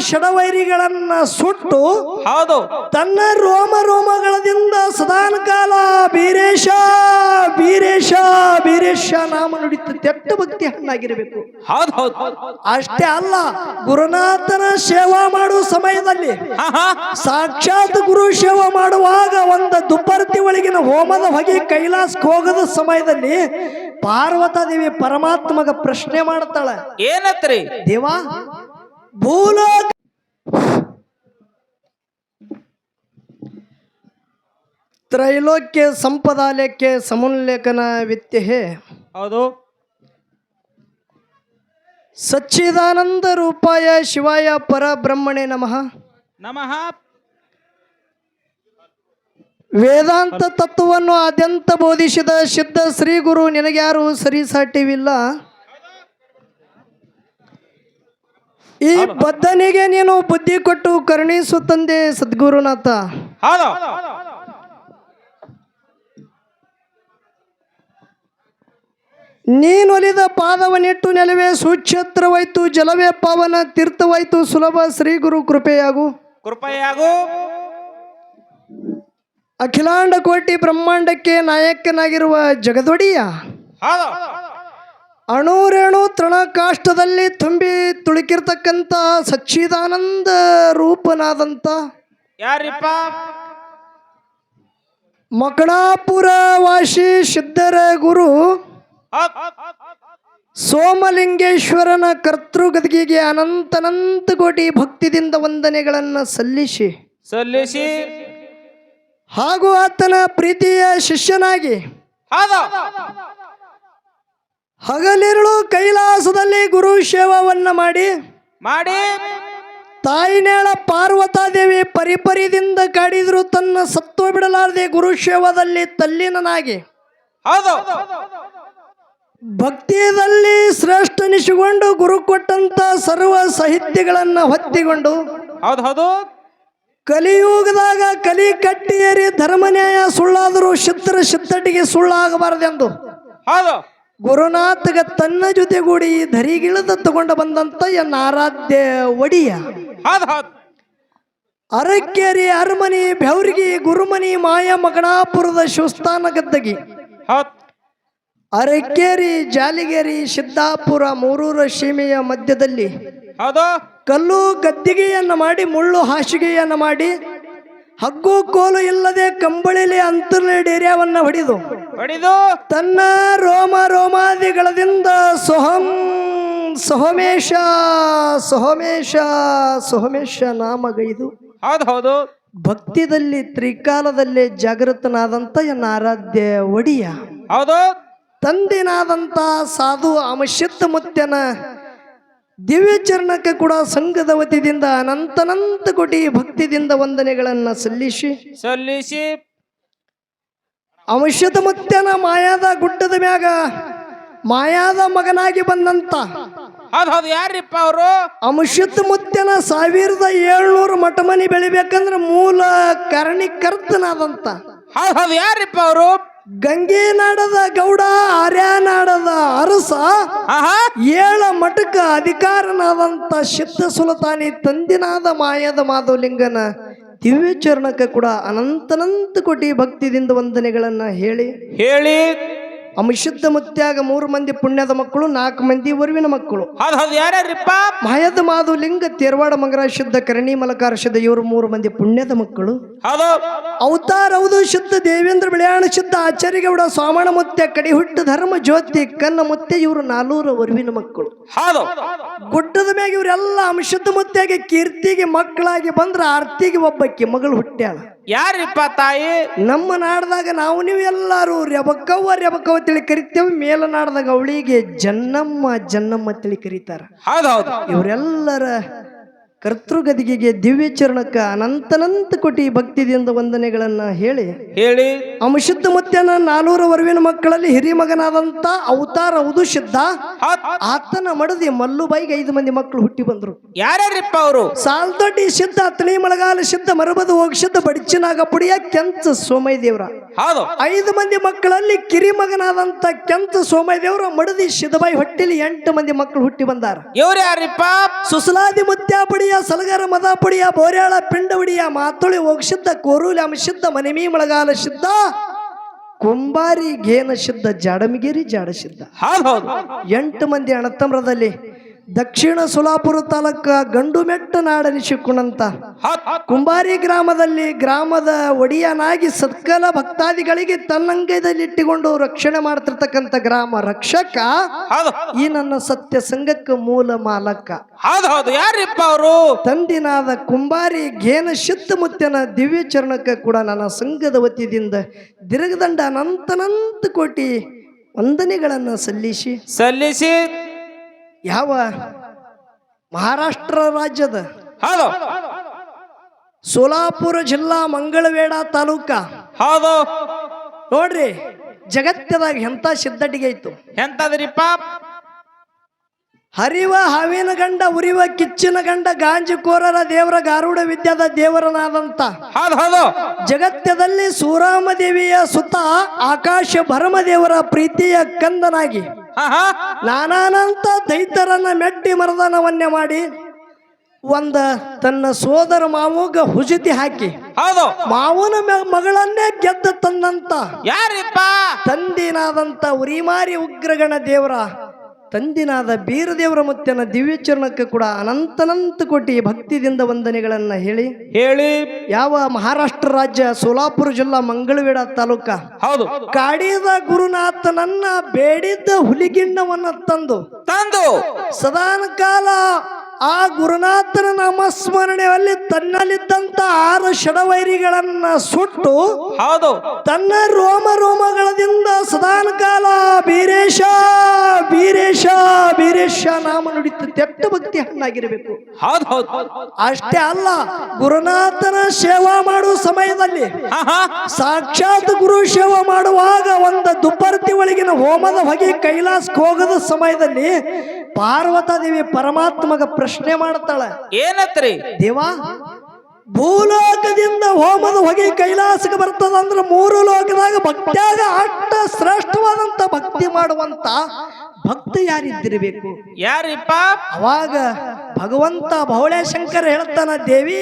ಷಡವೈರಿಗಳನ್ನ ಸುಟ್ಟು ಹೌದು. ತನ್ನ ರೋಮ ರೋಮಗಳದಿಂದ ಸದಾನ ಕಾಲ ಬೀರೇಶ ಬೀರೇಶ ಬೀರೇಶ ನಾಮ ನುಡಿತ ತೆಟ್ಟ ಭಕ್ತಿ ಹಣ್ಣಾಗಿರಬೇಕು. ಹೌದು ಹೌದು. ಅಷ್ಟೇ ಅಲ್ಲ ಗುರುನಾಥನ ಸೇವಾ ಮಾಡುವ ಸಮಯದಲ್ಲಿ ಸಾಕ್ಷಾತ್ ಗುರು ಸೇವಾ ಮಾಡುವಾಗ ಒಂದು ದುಪ್ಪರ್ತಿ ಒಳಗಿನ ಹೋಮದ ಹೊಗೆ ಕೈಲಾಸಕ್ಕೆ ಹೋಗದ ಸಮಯದಲ್ಲಿ ಪಾರ್ವತಾದೇವಿ ಪರಮಾತ್ಮಗ ಪ್ರಶ್ನೆ ಮಾಡ್ತಾಳೆ ಏನತ್ರಿ? ದೇವ ಭೂಲೋಕ ತ್ರೈಲೋಕ್ಯ ಸಂಪದಾಲಯಕ್ಕೆ ಸಮುಲ್ಲೇಖನ ವಿತ್ಯೆ ಹೌದು. ಸಚ್ಚಿದಾನಂದ ರೂಪಾಯ ಶಿವಾಯ ಪರಬ್ರಹ್ಮಣೆ ನಮಃ. ನಮಃ. ವೇದಾಂತ ತತ್ವವನ್ನು ಆದ್ಯಂತ ಬೋಧಿಸಿದ ಸಿದ್ಧ ಶ್ರೀ ಗುರು ನಿನಗ್ಯಾರು ಸರಿಸಾಟಿವಿಲ್ಲ ಈ ಬದ್ಧನಿಗೆ ನೀನು ಬುದ್ಧಿ ಕೊಟ್ಟು ಕರುಣಿಸು ತಂದೆ ಸದ್ಗುರುನಾಥ. ಹೌದು. ನೀನೊಲಿದ ಪಾದವನಿಟ್ಟು ನೆಲವೇ ಸುಕ್ಷೇತ್ರವಾಯ್ತು ಜಲವೇ ಪಾವನ ತೀರ್ಥವಾಯ್ತು ಸುಲಭ ಶ್ರೀ ಗುರು ಕೃಪೆಯಾಗು. ಕೃಪೆಯಾಗು. ಅಖಿಲಾಂಡ ಕೋಟಿ ಬ್ರಹ್ಮಾಂಡಕ್ಕೆ ನಾಯಕನಾಗಿರುವ ಜಗದೊಡಿಯ. ಹೌದು. ಅಣುರೇಣು ತೃಣಕಾಷ್ಟದಲ್ಲಿ ತುಂಬಿ ತುಳುಕಿರ್ತಕ್ಕಂಥ ಸಚ್ಚಿದಾನಂದ ರೂಪನಾದಂಥ ಯಾರಿಪ್ಪ? ಮಕಣಾಪುರ ವಾಸಿ ಸಿದ್ಧರ ಗುರು ಸೋಮಲಿಂಗೇಶ್ವರನ ಕರ್ತೃಗದಿಗೆ ಅನಂತನಂತ ಕೋಟಿ ಭಕ್ತಿದಿಂದ ವಂದನೆಗಳನ್ನು ಸಲ್ಲಿಸಿ ಸಲ್ಲಿಸಿ. ಹಾಗೂ ಆತನ ಪ್ರೀತಿಯ ಶಿಷ್ಯನಾಗಿ ಹಗಲಿರುಳು ಕೈಲಾಸದಲ್ಲಿ ಗುರು ಸೇವವನ್ನು ಮಾಡಿ ಮಾಡಿ. ತಾಯಿನೇಳ ಪಾರ್ವತಾದೇವಿ ಪರಿಪರಿದಿಂದ ಕಾಡಿದ್ರು ತನ್ನ ಸತ್ವ ಬಿಡಲಾರದೆ ಗುರು ಸೇವದಲ್ಲಿ ತಲ್ಲೀನನಾಗಿ. ಹೌದು. ಭಕ್ತಿಯಲ್ಲಿ ಶ್ರೇಷ್ಠನಿಸಿಕೊಂಡು ಗುರು ಕೊಟ್ಟಂತ ಸರ್ವ ಸಾಹಿತ್ಯಗಳನ್ನು ಹೊತ್ತಿಕೊಂಡು ಹೌದು ಹೌದು. ಕಲಿಯುಗದಾಗ ಕಲಿ ಕಟ್ಟಿಯರಿ ಧರ್ಮನ್ಯಾಯ ಸುಳ್ಳಾದರೂ ಶಿತ್ರ ಶಿತ್ತಟಿಗೆ ಸುಳ್ಳಾಗಬಾರದೆಂದು. ಹೌದು. ಗುರುನಾಥಗ ತನ್ನ ಜೊತೆಗೂಡಿ ಧರಿಗಿಳಿದ ತಗೊಂಡು ಬಂದಂತ ಎನ್ನ ಆರಾಧ್ಯ ಒಡಿಯ. ಅರಕೇರಿ ಅರಮನಿ ಬೆವ್ರಿಗಿ ಗುರುಮನಿ ಮಾಯ ಮಗಣಾಪುರದ ಶಿವಸ್ಥಾನ ಗದ್ದಗಿ ಅರಕೇರಿ ಅರಕ್ಕೇರಿ ಜಾಲಿಗೇರಿ ಸಿದ್ದಾಪುರ ಮೂರೂರ ಸೀಮೆಯ ಮಧ್ಯದಲ್ಲಿ ಕಲ್ಲು ಗದ್ದಿಗೆಯನ್ನು ಮಾಡಿ ಮುಳ್ಳು ಹಾಸಿಗೆಯನ್ನು ಮಾಡಿ ಹಗ್ಗು ಕೋಲು ಇಲ್ಲದೆ ಕಂಬಳಿಲಿ ಅಂತರ್ಲೆ ಡೇರ್ಯಾವನ್ನು ಹೊಡೆದು ಹೊಡಿದು ತನ್ನ ರೋಮ ರೋಮಾದಿಗಳದಿಂದ ಸೊಹಂ ಸೊಹಮೇಶ ಸೊಹಮೇಶ ಸೊಹಮೇಶ ನಾಮಗೈದು. ಹೌದು ಹೌದು. ಭಕ್ತಿದಲ್ಲಿ ತ್ರಿಕಾಲದಲ್ಲಿ ಜಾಗೃತನಾದಂಥ ಎನ್ನ ಆರಾಧ್ಯ ಒಡಿಯ. ಹೌದು. ತಂದಿನಾದಂತ ಸಾಧು ಅಮಶಿತ್ತ ಮುತ್ಯನ ದಿವ್ಯ ಚರಣಕ್ಕೆ ಕೂಡ ಸಂಘದ ವತಿಯಿಂದ ಅನಂತನಂತ ಕೋಟಿ ಭಕ್ತಿದಿಂದ ವಂದನೆಗಳನ್ನು ಸಲ್ಲಿಸಿ ಸಲ್ಲಿಸಿ ಅಂಶದ ಮುತ್ಯನ ಮಾಯಾದ ಗುಡ್ಡದ ಮ್ಯಾಗ ಮಾಯಾದ ಮಗನಾಗಿ ಬಂದಂತ ಹೌದು ಯಾರಿಪ್ಪ ಅವರು? ಅಂಶದ ಮುತ್ಯನ ಸಾವಿರದ ಏಳ್ನೂರು ಮಠಮನಿ ಬೆಳಿಬೇಕಂದ್ರೆ ಮೂಲ ಕಾರಣೀಕರ್ತನಾದಂತ. ಹೌದು ಯಾರಿಪ್ಪ ಅವರು? ಗಂಗೆನಾಡದ ಗೌಡ ಆರ್ಯ ನಾಡದ ಅರಸ ಏಳ ಮಠಕ ಅಧಿಕಾರನಾದಂತ ಶಿತ್ತ ಸುಲತಾನಿ ತಂದಿನಾದ ಮಾಯದ ಮಾಧವಲಿಂಗನ ದಿವ್ಯ ಚರಣಕ್ಕೆ ಕೂಡ ಅನಂತನಂತ ಕೋಟಿ ಭಕ್ತಿದಿಂದ ವಂದನೆಗಳನ್ನ ಹೇಳಿ. ಹೇಳಿ. ಅಮಿಷಿದ್ಧ ಮುತ್ಯಾಗ ಮೂರು ಮಂದಿ ಪುಣ್ಯದ ಮಕ್ಕಳು ನಾಲ್ಕು ಮಂದಿ ವರುವಿನ ಮಕ್ಕಳು. ಹೌದು ಹೌದು ಯಾರ್ಯಾರಿಪ್ಪ ಮಾಯದ ಮಾಧವಲಿಂಗ ತೇರವಾಡ ಮಂಗರ ಶುದ್ಧ ಕರಣಿ ಮಲಕಾರ ಶುದ್ಧ ಇವರು ಮೂರು ಮಂದಿ ಪುಣ್ಯದ ಮಕ್ಕಳು. ಹೌದು. ಅವತಾರ ಹೌದು ಶುದ್ಧ ದೇವೇಂದ್ರ ಬಿಳಿಯಾಣ ಶುದ್ಧ ಆಚಾರ್ಯಗೌಡ ಸ್ವಾಮಣ ಮುತ್ಯ ಕಡಿಹುಟ್ಟು ಧರ್ಮ ಜ್ಯೋತಿ ಕನ್ನ ಮುತ್ಯ ಇವರು ನಾಲ್ವರು ವರುವಿನ ಮಕ್ಕಳು. ಹೌದು. ಗುಡ್ಡದ ಮ್ಯಾಗ ಇವರೆಲ್ಲ ಅಂಶದ ಮುತ್ಯಾಗಿ ಕೀರ್ತಿಗೆ ಮಕ್ಕಳಾಗಿ ಬಂದ್ರ ಆರ್ತಿಗೆ ಒಬ್ಬಕ್ಕೆ ಮಗಳು ಹುಟ್ಟ್ಯಾಳ. ಯಾರಿಪ್ಪ ತಾಯಿ? ನಮ್ಮ ನಾಡದಾಗ ನಾವು ನೀವು ಎಲ್ಲರೂ ರೆಬಕ್ಕವ್ವ ರೆಬಕ್ಕವ್ವ ತಿಳಿ ಕರಿತೇವೆ ಮೇಲನಾಡದಾಗ ಅವಳಿಗೆ ಜನ್ನಮ್ಮ ಜನ್ನಮ್ಮ ತಿಳಿ ಕರೀತಾರ. ಹೌದೌದು ಹೌದು. ಇವರೆಲ್ಲರ ಕರ್ತೃಗದಿಗೆಗೆ ದಿವ್ಯ ಚರಣಕ್ಕ ಅನಂತನಂತ ಕೋಟಿ ಭಕ್ತಿದಿಂದ ವಂದನೆಗಳನ್ನ ಹೇಳಿ ಹೇಳಿ. ಅಮಶುದ್ಧ ಮುತ್ಯನ ನಾಲ್ವರು ವರುವಿನ ಮಕ್ಕಳಲ್ಲಿ ಹಿರಿಯ ಮಗನಾದಂತ ಅವತಾರ ಹೌದು ಸಿದ್ಧ ಆತನ ಮಡದಿ ಮಲ್ಲುಬಾಯಿಗೆ ಐದು ಮಂದಿ ಮಕ್ಕಳು ಹುಟ್ಟಿ ಬಂದ್ರು. ಯಾರ್ಯಾರಿಪ್ಪ ಅವರು? ಸಾಲ್ದೊಡ್ಡಿ ಸಿದ್ಧ ತಳಿ ಮಳಗಾಲ ಸಿದ್ಧ ಮರಬದು ಹೋಗಿ ಸಿದ್ಧ ಬಡಿಚಿನಾಗ ಪುಡಿಯ ಕೆಂಚ ಸೋಮೈ ದೇವ್ರ ಹೌದು. ಐದು ಮಂದಿ ಮಕ್ಕಳಲ್ಲಿ ಕಿರಿ ಮಗನಾದಂತ ಕೆಂಚ ಸೋಮೈ ದೇವ್ರ ಮಡದಿ ಸಿದ್ದಬಾಯಿ ಹೊಟ್ಟಿಲಿ ಎಂಟು ಮಂದಿ ಮಕ್ಕಳು ಹುಟ್ಟಿ ಬಂದಾರ. ಇವ್ರು ಯಾರಿಪ್ಪ? ಸುಸಲಾದಿ ಮುತ್ಯಾಪಡಿಯ ಸಲಗರ ಮದಾಪುಡಿಯ ಬೋರ್ಯಾಳ ಪಿಂಡವಡಿಯ ಮಾತುಳಿ ಹೋಗ್ಸಿದ್ದ ಕೋರೂಲಿ ಅಂಶಿದ್ದ ಮನಿಮಿ ಮಳಗಾಲ ಸಿದ್ಧ ಕುಂಬಾರಿ ಗೇನ ಸಿದ್ಧ ಜಾಡಮಗಿರಿ ಜಾಡ ಸಿದ್ಧ ಎಂಟು ಮಂದಿ ಅಣತಮ್ರದಲ್ಲಿ ದಕ್ಷಿಣ ಸುಲಾಪುರ ತಾಲೂಕ ಗಂಡುಮೆಟ್ಟ ನಾಡನಿಸಿಕೊಂಡಂತ ಹೌದ್ ಕುಂಬಾರಿ ಗ್ರಾಮದಲ್ಲಿ ಗ್ರಾಮದ ಒಡಿಯನಾಗಿ ಸತ್ಕಲ ಭಕ್ತಾದಿಗಳಿಗೆ ತನ್ನಂಗದಲ್ಲಿಟ್ಟುಕೊಂಡು ರಕ್ಷಣೆ ಮಾಡ್ತಿರ್ತಕ್ಕಂಥ ಗ್ರಾಮ ರಕ್ಷಕ ಈ ನನ್ನ ಸತ್ಯ ಸಂಘಕ್ಕೆ ಮೂಲ ಮಾಲಕ. ಯಾರಿಪ್ಪ ಅವರು? ತಂದಿನಾದ ಕುಂಬಾರಿ ಘೇನ ಮುತ್ತನ ದಿವ್ಯ ಚರಣಕ್ಕೆ ಕೂಡ ನನ್ನ ಸಂಘದ ವತಿಯಿಂದ ದೀರ್ಘದಂಡ ಅನಂತನಂತ ಕೋಟಿ ವಂದನೆಗಳನ್ನು ಸಲ್ಲಿಸಿ ಸಲ್ಲಿಸಿ ಯಾವ ಮಹಾರಾಷ್ಟ್ರ ರಾಜ್ಯದ? ಹೌದು. ಸೋಲಾಪುರ ಜಿಲ್ಲಾ ಮಂಗಳವೇಡ ತಾಲೂಕ. ಹೌದು. ನೋಡ್ರಿ ಜಗತ್ತದಾಗ ಎಂತ ಸಿದ್ಧಟಿಗೆ ಇತ್ತು? ಎಂತದ್ರಿಪ್ಪ ಹರಿವ ಹಾವಿನ ಗಂಡ ಉರಿವ ಕಿಚ್ಚಿನ ಗಂಡ ಗಾಂಜಿಕೋರರ ದೇವರ ಗಾರುಡ ವಿದ್ಯಾದ ದೇವರನಾದಂತ. ಜಗತ್ತದಲ್ಲಿ ಸೂರಾಮದೇವಿಯ ಸುತ್ತ ಆಕಾಶ ಭರಮದೇವರ ಪ್ರೀತಿಯ ಕಂದನಾಗಿ. ನಾನಾನಂತ ದೈತ್ಯರನ್ನ ಮೆಟ್ಟಿ ಮರದನವನ್ನೇ ಮಾಡಿ ಒಂದ ತನ್ನ ಸೋದರ ಮಾವಗ ಹುಜಿತಿ ಹಾಕಿ ಹೌದು. ಮಾವನ ಮಗಳನ್ನೇ ಗೆದ್ದ ತಂದಂತ ಯಾರಿಪ್ಪ? ತಂದಿನಾದಂತ ಉರಿಮಾರಿ ಉಗ್ರಗಣ ದೇವರ ತಂದಿನಾದ ಬೀರದೇವರ ದಿವ್ಯ ದಿವ್ಯಚರಣಕ್ಕೆ ಕೂಡ ಅನಂತನಂತ ಕೋಟಿ ಭಕ್ತಿದಿಂದ ವಂದನೆಗಳನ್ನ ಹೇಳಿ. ಹೇಳಿ. ಯಾವ ಮಹಾರಾಷ್ಟ್ರ ರಾಜ್ಯ ಸೋಲಾಪುರ ಜಿಲ್ಲಾ ಮಂಗಳವೇಡ ತಾಲೂಕ. ಹೌದು. ಕಾಡಿದ ಗುರುನಾಥನನ್ನ ಬೇಡಿದ್ದ ಹುಲಿಗಿಂಡವನ್ನ ತಂದು. ತಂದು. ಸದಾನ ಕಾಲ ಆ ಗುರುನಾಥನ ನಾಮಸ್ಮರಣೆಯಲ್ಲಿ ತನ್ನಲ್ಲಿದ್ದಂತ ಆರು ಷಡವೈರಿಗಳನ್ನ ಸುಟ್ಟು ಹೌದು. ತನ್ನ ರೋಮ ರೋಮಗಳದಿಂದ ಸದಾನ ಕಾಲ ಬೀರೇಶ ಬೀರೇಶ ಬೀರೇಶ ನಾಮ ನುಡಿತ ತೆಟ್ಟ ಭಕ್ತಿ ಹಣ್ಣಾಗಿರಬೇಕು. ಹೌದ್ ಹೌದ್. ಹೌದ್ ಅಷ್ಟೇ ಅಲ್ಲ ಗುರುನಾಥನ ಸೇವಾ ಮಾಡುವ ಸಮಯದಲ್ಲಿ ಸಾಕ್ಷಾತ್ ಗುರು ಸೇವಾ ಮಾಡುವಾಗ ಒಂದು ದುಪ್ಪರ್ತಿ ಒಳಗಿನ ಹೋಮದ ಹೊಗೆ ಕೈಲಾಸಕ್ಕೆ ಹೋಗದ ಸಮಯದಲ್ಲಿ ಪಾರ್ವತಾದೇವಿ ಪರಮಾತ್ಮಗ ಪ್ರಶ್ನೆ ಮಾಡ್ತಾಳೆ. ಏನತ್ರಿ? ದೇವಾ ಭೂಲೋಕದಿಂದ ಹೋಮದ ಹೊಗೆ ಕೈಲಾಸಕ್ಕೆ ಬರ್ತದಂದ್ರ ಮೂರು ಲೋಕದಾಗ ಭಕ್ತಿಯಾಗ ಅಷ್ಟ ಶ್ರೇಷ್ಠವಾದಂತ ಭಕ್ತಿ ಮಾಡುವಂತ ಭಕ್ತ ಯಾರಿದ್ದಿರಬೇಕು? ಯಾರಿಪ್ಪ? ಅವಾಗ ಭಗವಂತ ಬಹುಳೆ ಶಂಕರ ಹೇಳ್ತಾನ ದೇವಿ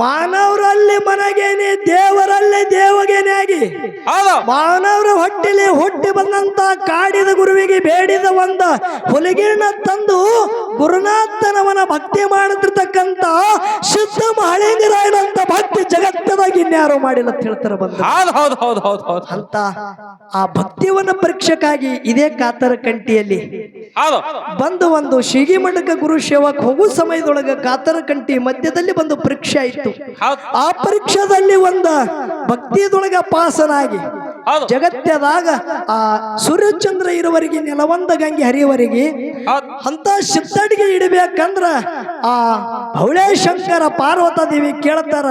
ಮಾನವರಲ್ಲಿ ಮನಗೇನೆ ದೇವರಲ್ಲಿ ದೇವಗೇನೆ ಆಗಿ. ಮಾನವರ ಹೊಟ್ಟೆಲಿ ಹುಟ್ಟಿ ಬಂದಂತ ಕಾಡಿದ ಗುರುವಿಗೆ ಬೇಡಿದ ಒಂದ ಹುಲಿಗಿರಣ ತಂದು ಗುರುನಾಥನವನ ಭಕ್ತಿ ಮಾಡದಿರ್ತಕ್ಕಂತ ಶುದ್ಧ ಮಹಳಿಂಗರಾಯನಂತ ಭಕ್ತಿ ಜಗತ್ತದಾಗ ಇನ್ಯಾರು ಮಾಡಿಲ್ಲ ಅಂತ ಹೇಳ್ತಾರ ಬಂದ. ಹೌದ್ ಹೌದ್ ಹೌದ್ ಹೌದ್ ಹೌದ್. ಅಂತ ಆ ಭಕ್ತಿವನ್ನ ಪರೀಕ್ಷೆಗಾಗಿ ಇದೇ ಕಾತರ ಕಂಟಿಯಲ್ಲಿ ಹೌದು. ಬಂದು ಒಂದು ಶಿಗಿ ಮಂಡಕ ಗುರು ಸೇವಕ್ ಹೋಗುವ ಸಮಯದೊಳಗೆ ಕಾತರ ಕಂಟಿ ಮಧ್ಯದಲ್ಲಿ ಬಂದು ಪರೀಕ್ಷೆ ಆಯ್ತು ಆ ಪರೀಕ್ಷಾದಲ್ಲಿ ಒಂದ ಭಕ್ತಿದೊಳಗ ಪಾಸನಾಗಿ ಜಗತ್ತದಾಗ ಆ ಸೂರ್ಯಚಂದ್ರ ಇರುವರಿಗೆ ನೆಲವಂದ ಗಂಗೆ ಹರಿಯುವರಿಗೆ ಅಂತ ಸಿದ್ಧಡಿಗೆ ಇಡಬೇಕಂದ್ರ ಆ ಭೌಳೆ ಶಂಕರ ಪಾರ್ವತಾದೇವಿ ಕೇಳ್ತಾರ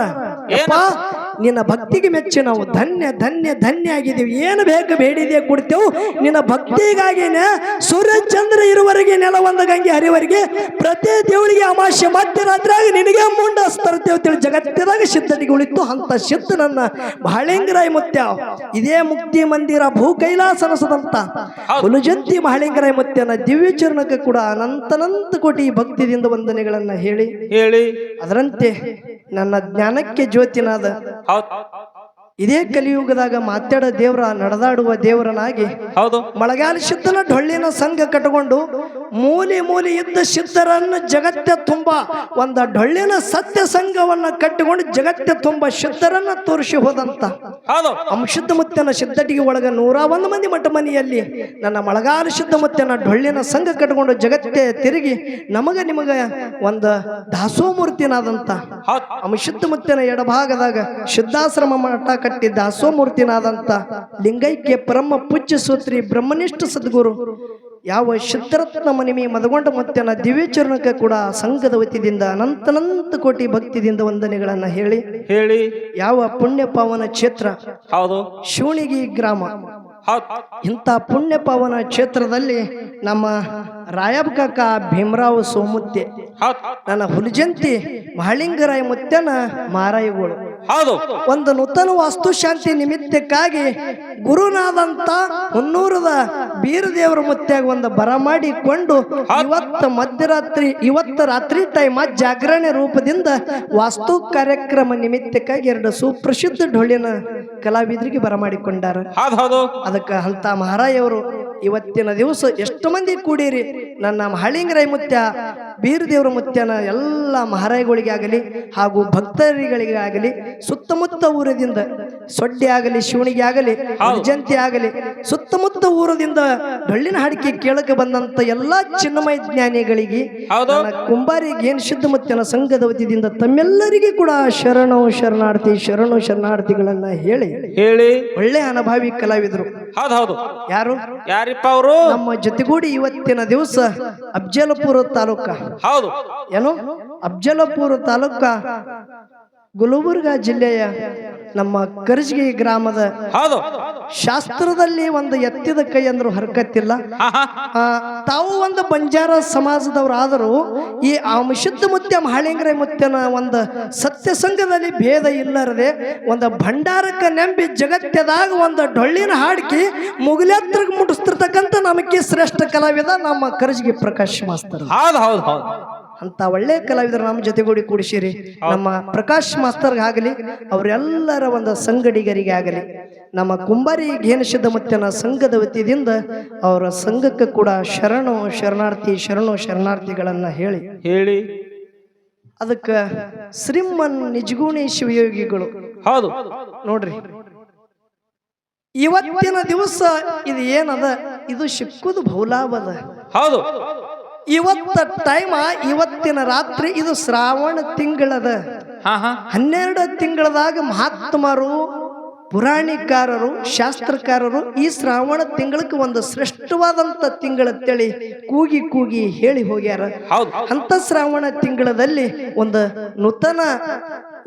ನಿನ್ನ ಭಕ್ತಿಗೆ ಮೆಚ್ಚಿ ನಾವು ಧನ್ಯ ಧನ್ಯ ಧನ್ಯ ಆಗಿದ್ದೀವಿ. ಏನು ಬೇಕು ಬೇಡಿದೆ ಕೊಡ್ತೇವೆ. ನಿನ್ನ ಭಕ್ತಿಗಾಗಿನೇ ಸೂರ್ಯಚಂದ್ರ ಇರುವರೆಗೆ ನೆಲವಂದ ಗಂಗೆ ಹರಿವರೆಗೆ ಪ್ರತಿ ದೇವಳಿಗೆ ಅಮಾಸ್ಯ ಮಧ್ಯರಾತ್ರಿಯಾಗ ನಿನಗೆ ಮುಂಡ ತಿಳಿ ಜಗತ್ತಿನಾಗ ಸಿದ್ಧಟಿಗೆ ಉಳಿತು. ಅಂತ ಸಿದ್ಧ ನನ್ನ ಮಹಳಿಂಗರಾಯ ಮುತ್ಯ. ಇದೇ ಮುಕ್ತಿ ಮಂದಿರ ಭೂ ಕೈಲಾಸನಸದಂತ ಹುಲುಜಂತಿ ಮಹಳಿಂಗರಾಯ ಮುತ್ಯನ ದಿವ್ಯ ಚರಣಕ್ಕೆ ಕೂಡ ಅನಂತನಂತ ಕೋಟಿ ಭಕ್ತಿದಿಂದ ವಂದನೆಗಳನ್ನ ಹೇಳಿ. ಹೇಳಿ. ಅದರಂತೆ ನನ್ನ ಜ್ಞಾನಕ್ಕೆ ಜ್ಯೋತಿನಾದ ಹೌದ್ ಇದೇ ಕಲಿಯುಗದಾಗ ಮಾತಾಡ ದೇವರ ನಡೆದಾಡುವ ದೇವರನಾಗಿ ಹೌದು. ಮಳೆಗಾಲ ಸಿದ್ಧನ ಡೊಳ್ಳಿನ ಸಂಘ ಕಟ್ಟಿಕೊಂಡು ಮೂಲಿ ಮೂಲಿ ಇದ್ದ ಸಿದ್ಧರನ್ನ ಜಗತ್ತೆ ತುಂಬ ಒಂದು ಡೊಳ್ಳಿನ ಸತ್ಯ ಸಂಘವನ್ನ ಕಟ್ಟಿಕೊಂಡು ಜಗತ್ತೆ ತುಂಬ ಸಿದ್ಧರನ್ನ ತೋರಿಸಿ ಹೋದಂತ. ಹೌದು. ಅಂಶುದ್ಧ ಮುತ್ತನ ಸಿದ್ಧಟಿಗೆ ಒಳಗ ನೂರ ಒಂದು ಮಂದಿ ಮಠ ಮನೆಯಲ್ಲಿ ನನ್ನ ಮಳೆಗಾಲ ಸಿದ್ಧ ಮುತ್ತನ ಡೊಳ್ಳಿನ ಸಂಘ ಕಟ್ಟಿಕೊಂಡು ಜಗತ್ತೆ ತಿರುಗಿ ನಮಗ ನಿಮಗ ಒಂದು ದಾಸೋಮೂರ್ತಿನಾದಂತ. ಅಂಶುದ್ಧ ಮುತ್ತನ ಎಡಭಾಗದಾಗ ಶುದ್ಧಾಶ್ರಮ ಮಠ ಕಟ್ಟಿ ದಾಸೋಮೂರ್ತಿನಾದಂಥ ಲಿಂಗೈಕ್ಯ ಪರಮ ಪುಚ್ಚ ಸೂತ್ರಿ ಬ್ರಹ್ಮನಿಷ್ಠ ಸದ್ಗುರು ಯಾವ ಸಿದ್ಧರತ್ನ ಮನಿಮಿ ಮದಗೊಂಡ ಮುತ್ತನ ದಿವ್ಯಚರಣಕ್ಕೆ ಕೂಡ ಸಂಘದ ವತಿಯಿಂದ ಅನಂತನಂತ ಕೋಟಿ ಭಕ್ತಿದಿಂದ ವಂದನೆಗಳನ್ನ ಹೇಳಿ ಹೇಳಿ. ಯಾವ ಪುಣ್ಯ ಪಾವನ ಕ್ಷೇತ್ರ? ಹೌದು. ಶಿವಣಿಗಿ ಗ್ರಾಮ. ಇಂಥ ಪುಣ್ಯ ಪಾವನ ಕ್ಷೇತ್ರದಲ್ಲಿ ನಮ್ಮ ರಾಯಬ್ ಕಾಕ ಭೀಮರಾವ್ ಸೋಮುತ್ತೆ ನನ್ನ ಹುಲಿಜಂತಿ ಮಹಳಿಂಗರಾಯ ಮುತ್ಯನ ಮಾರಾಯಿಗಳು. ಹೌದು. ಒಂದು ನೂತನ ವಾಸ್ತುಶಾಂತಿ ನಿಮಿತ್ತಕ್ಕಾಗಿ ಗುರುನಾದಂತ ಹುನ್ನೂರದ ಬೀರದೇವರ ಮುತ್ಯಾಗ ಒಂದು ಬರ ಮಾಡಿಕೊಂಡು ಇವತ್ತ ಮಧ್ಯರಾತ್ರಿ ಇವತ್ತ ರಾತ್ರಿ ಟೈಮ್ ಜಾಗರಣೆ ರೂಪದಿಂದ ವಾಸ್ತು ಕಾರ್ಯಕ್ರಮ ನಿಮಿತ್ತಕ್ಕಾಗಿ ಎರಡು ಸುಪ್ರಸಿದ್ಧ ಡೊಳ್ಳಿನ ಕಲಾವಿದರಿಗೆ ಬರಮಾಡಿಕೊಂಡಾರ ಅದಕ್ಕೆ ಅಂತ ಮಹಾರಾಯವರು ಇವತ್ತಿನ ದಿವಸ ಎಷ್ಟು ಮಂದಿ ಕೂಡಿರಿ? ನನ್ನ ಹಳಿಂಗರೈ ಮುತ್ಯ ಬೀರದೇವರ ಮುತ್ಯನ ಎಲ್ಲ ಮಹಾರಾಯಗಳಿಗೆ ಆಗಲಿ ಹಾಗೂ ಭಕ್ತರಿಗಳಿಗೆ ಆಗಲಿ ಸುತ್ತಮುತ್ತ ಊರದಿಂದ ಸೊಡ್ಡಿ ಆಗಲಿ ಶಿವಣಿಗೆ ಆಗಲಿ ಜಂತಿ ಆಗಲಿ ಸುತ್ತಮುತ್ತ ಊರದಿಂದ ಡೊಳ್ಳಿನ ಹಾಡಿಕೆ ಕೇಳಕ್ಕೆ ಬಂದಂತ ಎಲ್ಲಾ ಚಿನ್ನಮಯ ಜ್ಞಾನಿಗಳಿಗೆ ಕುಂಬಾರಿ ಗೇನ್ ಶುದ್ಧ ಮುತ್ಯನ ಸಂಘದ ವತಿಯಿಂದ ತಮ್ಮೆಲ್ಲರಿಗೂ ಕೂಡ ಶರಣೋ ಶರಣಾರ್ಥಿ ಶರಣು ಶರಣಾರ್ಥಿಗಳನ್ನ ಹೇಳಿ. ಹೇಳಿ. ಒಳ್ಳೆ ಅನುಭವಿ ಕಲಾವಿದರು. ಹೌದು ಹೌದು. ಯಾರು? ಯಾರಿಪ್ಪ ಅವರು? ನಮ್ಮ ಜೊತೆಗೂಡಿ ಇವತ್ತಿನ ದಿವಸ ಅಬ್ಜಲಪುರ ತಾಲೂಕ. ಹೌದು. ಏನು? ಅಬ್ಜಲಪುರ ತಾಲೂಕ ಗುಲ್ಬರ್ಗ ಜಿಲ್ಲೆಯ ನಮ್ಮ ಕರ್ಜಗಿ ಗ್ರಾಮದ ಹೌದು. ಶಾಸ್ತ್ರದಲ್ಲಿ ಒಂದು ಎತ್ತಿದ ಕೈ ಅಂದ್ರೂ ಹರಕತ್ತಿಲ್ಲ. ತಾವು ಒಂದು ಬಂಜಾರ ಸಮಾಜದವರಾದರೂ ಈ ಆ ಶುದ್ಧ ಮುತ್ಯ ಮಹಾಳಿಂಗರ ಮುತ್ಯನ ಒಂದು ಸತ್ಯ ಸಂಘದಲ್ಲಿ ಭೇದ ಇಲ್ಲರದೆ ಒಂದು ಭಂಡಾರಕ್ಕೆ ನೆಂಬಿ ಜಗತ್ತದಾಗ ಒಂದು ಡೊಳ್ಳಿನ ಹಾಡಿಕೆ ಮುಗಿಲೆತ್ರಕ್ಕೆ ಮುಟ್ಟಿಸ್ತಿರ್ತಕ್ಕಂಥ ನಮಗೆ ಶ್ರೇಷ್ಠ ಕಲಾವಿದ ನಮ್ಮ ಕರ್ಜಿಗೆ ಪ್ರಕಾಶ ಮಾಸ್ತರ್. ಹೌದು ಹೌದು ಹೌದು. ಅಂತ ಒಳ್ಳೆ ಕಲಾವಿದರು ನಮ್ಮ ಜೊತೆಗೂಡಿ ಕೂಡಿಸಿರಿ. ನಮ್ಮ ಪ್ರಕಾಶ್ ಮಾಸ್ತರ್ಗಾಗಲಿ ಅವರೆಲ್ಲರ ಒಂದು ಸಂಗಡಿಗರಿಗೆ ಆಗಲಿ ನಮ್ಮ ಕುಂಬಾರಿ ಘೇನಶುದ್ಧ ಮುತ್ತನ ಸಂಘದ ವತಿಯಿಂದ ಅವರ ಸಂಘಕ್ಕೆ ಕೂಡ ಶರಣು ಶರಣಾರ್ಥಿ ಶರಣು ಶರಣಾರ್ಥಿಗಳನ್ನ ಹೇಳಿ. ಹೇಳಿ. ಅದಕ್ಕೆ ಶ್ರೀಮನ್ ನಿಜಗುಣಿ ಶಿವಯೋಗಿಗಳು. ಹೌದು. ನೋಡ್ರಿ. ಇವತ್ತಿನ ದಿವಸ ಇದು ಏನದ? ಇದು ಸಿಕ್ಕುದು ಭೌಲಾಭದ ಹೌದು. ಇವತ್ತ ಟೈಮ ಇವತ್ತಿನ ರಾತ್ರಿ ಇದು ಶ್ರಾವಣ ತಿಂಗಳದ. ಹನ್ನೆರಡು ತಿಂಗಳದಾಗ ಮಹಾತ್ಮರು ಪುರಾಣಿಕಾರರು ಶಾಸ್ತ್ರಕಾರರು ಈ ಶ್ರಾವಣ ತಿಂಗಳಕ್ಕೆ ಒಂದು ಶ್ರೇಷ್ಠವಾದಂತ ತಳಿ ಕೂಗಿ ಕೂಗಿ ಹೇಳಿ ಹೋಗ್ಯಾರ. ಹೌದು. ಅಂತ ಶ್ರಾವಣ ತಿಂಗಳದಲ್ಲಿ ಒಂದು ನೂತನ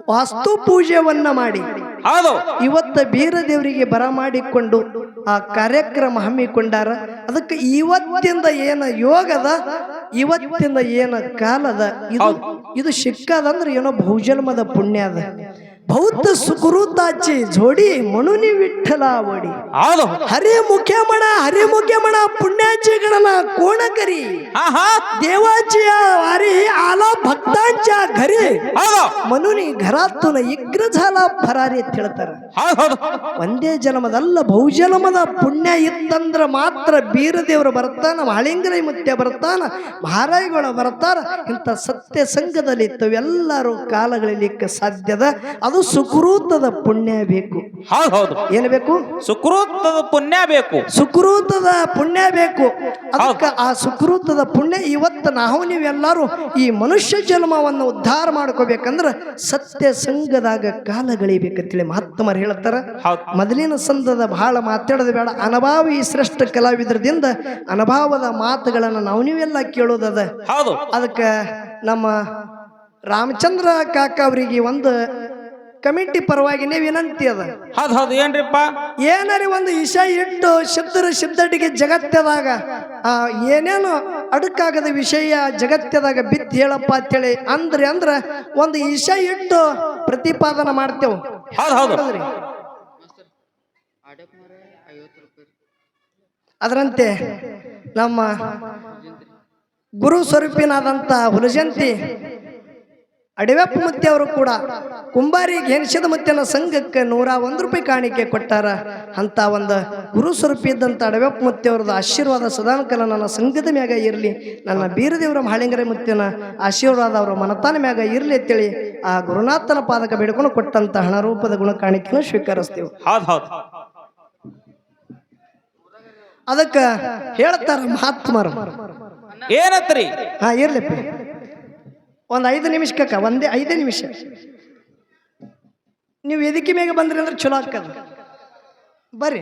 ವಾಸ್ತು ಪೂಜೆಯನ್ನ ಮಾಡಿ. ಹೌದು. ಇವತ್ತ ಬೀರದೇವರಿಗೆ ಬರ ಮಾಡಿಕೊಂಡು ಆ ಕಾರ್ಯಕ್ರಮ ಹಮ್ಮಿಕೊಂಡಾರ ಅದಕ್ಕೆ ಇವತ್ತಿಂದ ಏನ ಯೋಗದ ಇವತ್ತಿಂದ ಏನ ಕಾಲದ ಇದು ಇದು ಸಿಕ್ಕದಂದ್ರೆ ಏನೋ ಬಹುಜನ್ಮದ ಪುಣ್ಯ ಅದ. ಬೌದ್ಧ ಸುಕೃತಾಚಿ ಜೋಡಿ ಮನುನಿ ವಿಠಲ ಒಡಿ ಹೌದು ಹರಿ ಮುಖ್ಯಮಣ ಹರಿ ಮುಖ್ಯಮಣ ಪುಣ್ಯಾಚಿಗಳನ್ನ ಕೋಣಕರಿ ಹಾ ಹಾ देवाची वारी आला भक्तांच्या घरी ಹೌದು म्हणून घरातून इग्र झाला फरारी ಅಂತ ಹೇಳ್ತಾರ ಹೌದು ಹೌದು ಒಂದೇ ಜನ್ಮದಲ್ಲ ಬಹುಜನ್ಮದ ಪುಣ್ಯ ಇತ್ತಂದ್ರ ಮಾತ್ರ ಬೀರದೇವರು ಬರ್ತಾನ ಮಹಳಿಂಗರೈ ಮುತ್ಯ ಬರ್ತಾನ ಮಹಾರಾಯಿಗಳು ಬರ್ತಾರ ಇಂಥ ಸತ್ಯ ಸಂಘದಲ್ಲಿ ತಾವೆಲ್ಲರೂ ಕಾಲಗಳಿಲಿಕ್ಕೆ ಸಾಧ್ಯದ ಅದು ಸುಕೃತದ ಪುಣ್ಯ ಬೇಕು. ಹೌದು ಹೌದು. ಏನ್ ಬೇಕು? ಸುಕೃತದ ಪುಣ್ಯ ಬೇಕು. ಸುಕೃತದ ಪುಣ್ಯ ಬೇಕು. ಅದಕ್ಕೆ ಆ ಸುಕೃತದ ಪುಣ್ಯ ಇವತ್ತು ನಾವು ನೀವೆಲ್ಲರೂ ಈ ಮನುಷ್ಯ ಜನ್ಮವನ್ನು ಉದ್ಧಾರ ಮಾಡ್ಕೋಬೇಕಂದ್ರ ಸತ್ಯ ಸಂಘದಾಗ ಕಾಲ ಗಳಿಬೇಕಂತೇಳಿ ಮಹಾತ್ಮರು ಹೇಳ್ತಾರ. ಮೊದಲಿನ ಸಂದದ ಬಹಳ ಮಾತಾಡೋದು ಬೇಡ. ಅನುಭಾವಿ ಶ್ರೇಷ್ಠ ಕಲಾವಿದರದಿಂದ ಅನುಭವದ ಮಾತುಗಳನ್ನು ನಾವು ನೀವೆಲ್ಲ ಕೇಳೋದದ. ಹೌದು. ಅದಕ್ಕೆ ನಮ್ಮ ರಾಮಚಂದ್ರ ಕಾಕ ಅವರಿಗೆ ಒಂದು ಕಮಿಟಿ ಪರವಾಗಿನೇ ವಿನಂತಿ ಅದ? ಹೌದು ಹೌದು ಏನ್ರಿಪ್ಪ? ಏನಾರಿ ಒಂದು ಇಶ ಇಟ್ಟು ಶಬ್ದರು ಶಬ್ದಡಿಗೆ ಜಗತ್ತದಾಗ ಆ ಏನೇನು ಅಡುಕಾಗದ ವಿಷಯ ಜಗತ್ತದಾಗ ಬಿತ್ತು ಹೇಳಪ್ಪ ಅಂತೇಳಿ ಅಂದ್ರೆ ಅಂದ್ರ ಒಂದು ಇಶ ಇಟ್ಟು ಪ್ರತಿಪಾದನ ಮಾಡ್ತೇವೆ. ಹೌದು ಹೌದು? ಅದರಂತೆ ನಮ್ಮ ಗುರು ಸ್ವರೂಪಿನಾದಂಥ ಹುಲಜಂತಿ ಅಡಿವೆಪ್ಪ ಮುತ್ತಿ ಅವರು ಕೂಡ ಕುಂಬಾರಿ ಘೇನಿಸಿದ ಮುತ್ತಿನ ಸಂಘಕ್ಕೆ ನೂರ ಒಂದು ರೂಪಾಯಿ ಕಾಣಿಕೆ ಕೊಟ್ಟಾರ. ಅಂತ ಒಂದು ಗುರು ಸ್ವರೂಪ ಇದ್ದಂಥ ಅಡವೆಪ್ಪ ಮುತ್ತಿ ಅವ್ರದ್ದು ಆಶೀರ್ವಾದ ಸದಾನಕ ನನ್ನ ಸಂಘದ ಮ್ಯಾಗ ಇರಲಿ ನನ್ನ ಬೀರದೇವರ ಮಹಾಳಿಂಗರ ಮುತ್ತಿನ ಆಶೀರ್ವಾದ ಅವರ ಮನತಾನ ಮ್ಯಾಗ ಇರಲಿ ಅಂತೇಳಿ ಆ ಗುರುನಾಥನ ಪಾದಕ ಬೇಡ್ಕೊಂಡು ಕೊಟ್ಟಂತ ಹಣ ರೂಪದ ಗುಣ ಕಾಣಿಕೆಯನ್ನು ಸ್ವೀಕರಿಸ್ತೇವೆ. ಅದಕ್ಕೆ ಹೇಳ್ತಾರ ಮಹಾತ್ಮರು. ಏನತ್ರಿ? ಹಾ ಇರ್ಲಿಪ್ಪ ಒಂದು ಐದು ನಿಮಿಷಕ್ಕ ಒಂದೇ ಐದೇ ನಿಮಿಷ. ನೀವು ವೇದಿಕೆ ಮೇಲೆ ಬಂದ್ರಿ ಅಂದ್ರೆ ಚಲೋ ಆಗ್ತದ. ಬರ್ರಿ.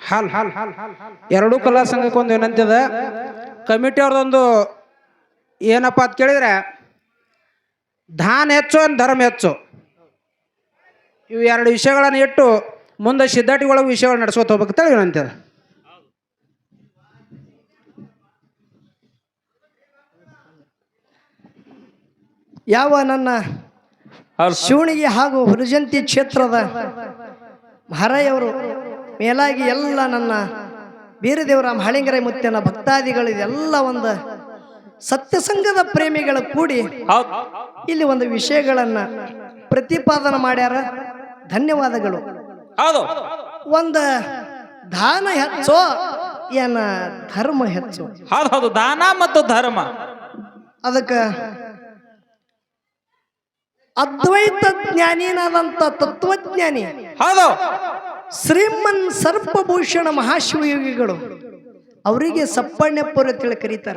ಹಾಲ್ ಹಾಲ್ ಹಾಲ್ ಎರಡೂ ಕಲಾ ಸಂಘಕ್ಕೆ ಒಂದು ಕಮಿಟಿ ಅವ್ರದೊಂದು ಏನಪ್ಪ ಅಂತ ಕೇಳಿದ್ರೆ, ಧಾನ್ ಹೆಚ್ಚು ಧರ್ಮ ಹೆಚ್ಚು. ಇವು ಎರಡು ವಿಷಯಗಳನ್ನು ಇಟ್ಟು ಮುಂದೆ ಸಿದ್ಧಾಟಿ ಒಳಗೆ ವಿಷಯಗಳು ನಡ್ಸ್ಕೊತ ಹೋಗ್ಬೇಕು ಅಂತ ವಿನಂತಿ ಅದ ಯಾವ ನನ್ನ ಶಿವಣಿಗೆ ಹಾಗೂ ಹುಲಜಂತಿ ಕ್ಷೇತ್ರದ ಮಹಾರಾಯವರು ಮೇಲಾಗಿ ಎಲ್ಲ ನನ್ನ ಬೀರದೇವರ ಹಳಿಂಗರ ಮುತ್ತಿನ ಭಕ್ತಾದಿಗಳು ಇದೆಲ್ಲ ಒಂದು ಸತ್ಯಸಂಗದ ಪ್ರೇಮಿಗಳು ಕೂಡಿ ಹೌದು. ಇಲ್ಲಿ ಒಂದು ವಿಷಯಗಳನ್ನು ಪ್ರತಿಪಾದನೆ ಮಾಡ್ಯಾರ. ಧನ್ಯವಾದಗಳು. ಹೌದು. ಒಂದು ದಾನ ಹೆಚ್ಚೋ ಏನ ಧರ್ಮ ಹೆಚ್ಚು. ಹೌದು ಹೌದು. ದಾನ ಮತ್ತು ಧರ್ಮ. ಅದಕ್ಕೆ ಅದ್ವೈತ ಜ್ಞಾನಿನಾದಂಥ ತತ್ವಜ್ಞಾನಿ ಹೌದು. ಶ್ರೀಮನ್ ಸರ್ಪಭೂಷಣ ಮಹಾಶಿವಯೋಗಿಗಳು ಅವರಿಗೆ ಸಪ್ಪಣ್ಣಪ್ಪರು ತಿಳಿ ಕರೀತಾರ.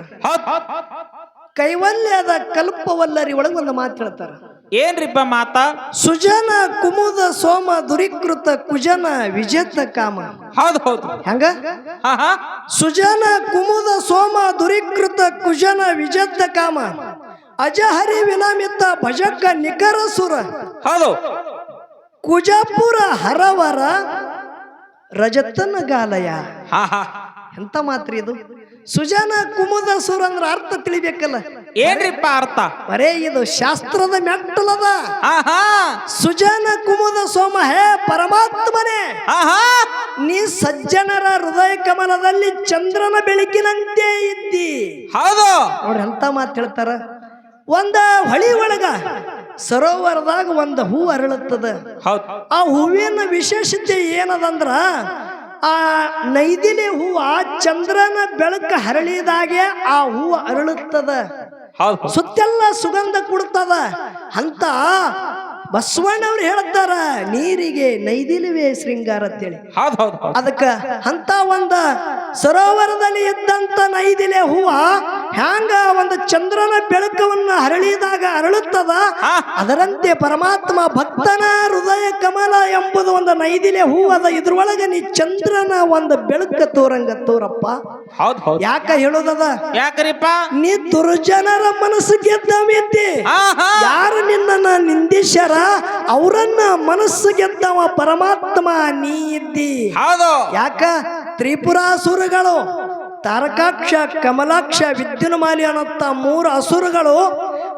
ಕೈವಲ್ಯದ ಕಲ್ಪವಲ್ಲರಿ ಒಳಗೆ ಒಂದು ಮಾತು ಹೇಳ್ತಾರ. ಏನ್ರಿಪ್ಪ ಮಾತಾ? ಸುಜನ ಕುಮುದ ಸೋಮ ದುರಿಕೃತ ಕುಜನ ವಿಜೇತ ಕಾಮ. ಹೌದು ಹೌದು. ಹೆಂಗ? ಸುಜನ ಕುಮುದ ಸೋಮ ದುರಿಕೃತ ಕುಜನ ವಿಜೇತ ಕಾಮ. ಅಜಹರಿ ವಿನಾಮಿತ ಭಜಕ್ಕ ನಿಖರ ಸುರ. ಹೌದು. ಕುಜಾಪುರ ಹರವರ ರಜತನ ಗಾಲಯ. ಎಂತ ಮಾತ್ರ ಇದು? ಸುಜನ ಕುಮುದ ಸುರ ಅಂದ್ರ ಅರ್ಥ ತಿಳಿಬೇಕಲ್ಲ. ಏನ್ರಿಪ್ಪ ಅರ್ಥ? ಬರೇ ಇದು ಶಾಸ್ತ್ರದ ಮೆಟ್ಟಲದ. ಆಹಾ. ಸುಜನ ಕುಮುದ ಸೋಮ ಹೇ ಪರಮಾತ್ಮನೇ. ಆಹಾ. ನೀ ಸಜ್ಜನರ ಹೃದಯ ಕಮಲದಲ್ಲಿ ಚಂದ್ರನ ಬೆಳಕಿನಂತೆ ಇದ್ದಿ. ಹೌದು. ನೋಡ್ರಿ ಅಂತ ಮಾತು ಹೇಳ್ತಾರ? ಒಂದ ಹೊಳಿ ಒಳಗ ಸರೋವರದಾಗ ಒಂದು ಹೂ ಅರಳುತ್ತದ. ಹೌದು. ಆ ಹೂವಿನ ವಿಶೇಷತೆ ಏನದಂದ್ರ ಆ ನೈದಿಲೆ ಹೂವ ಚಂದ್ರನ ಬೆಳಕ ಹರಳಿದಾಗೆ ಆ ಹೂವು ಅರಳುತ್ತದ. ಸುತ್ತೆಲ್ಲ ಸುಗಂಧ ಕೊಡ್ತದ. ಅಂತ ಬಸವಣ್ಣವ್ರು ಹೇಳ್ತಾರ ನೀರಿಗೆ ನೈದಿಲುವೆ ಶೃಂಗಾರ ಅಂತೇಳಿ. ಹೌದು ಹೌದು ಹೌದು. ಅದಕ್ಕ ಅಂತ ಒಂದ ಸರೋವರದಲ್ಲಿ ಇದ್ದಂತ ನೈದಿಲೆ ಹೂವ ಹ್ಯಾಂಗ ಒಂದು ಚಂದ್ರನ ಬೆಳಕವನ್ನ ಹರಳಿದಾಗ ಅರಳುತ್ತದ? ಅದರಂತೆ ಪರಮಾತ್ಮ ಭಕ್ತನ ಹೃದಯ ಕಮಲ ಎಂಬುದು ಒಂದು ನೈದಿಲೆ ಹೂ ಅದ ಇದ್ರೊಳಗ ನೀ ಚಂದ್ರನ ಒಂದು ಬೆಳಕ ತೋರಂಗ ತೋರಪ್ಪ. ಯಾಕ ಹೇಳೋದದ? ಯಾಕ್ರಿಪ್ಪ? ನೀ ದುರ್ಜನರ ಮನಸ್ಸು ಗೆದ್ದ ಹಾ ಯಾರು ನಿನ್ನ ನಿಂದಿಸ್ಯಾರ? ಅವರನ್ನ ಮನಸ್ಸು ಗೆದ್ದವ ಪರಮಾತ್ಮ ನೀ ಇದ್ದಿ. ಯಾಕ? ತ್ರಿಪುರಾಸುರಗಳು. ತಾರಕಾಕ್ಷ, ಕಮಲಾಕ್ಷ, ವಿದ್ಯುನ್ಮಾಲಿ ಅನ್ನುತ್ತ ಮೂರು ಹಸುರುಗಳು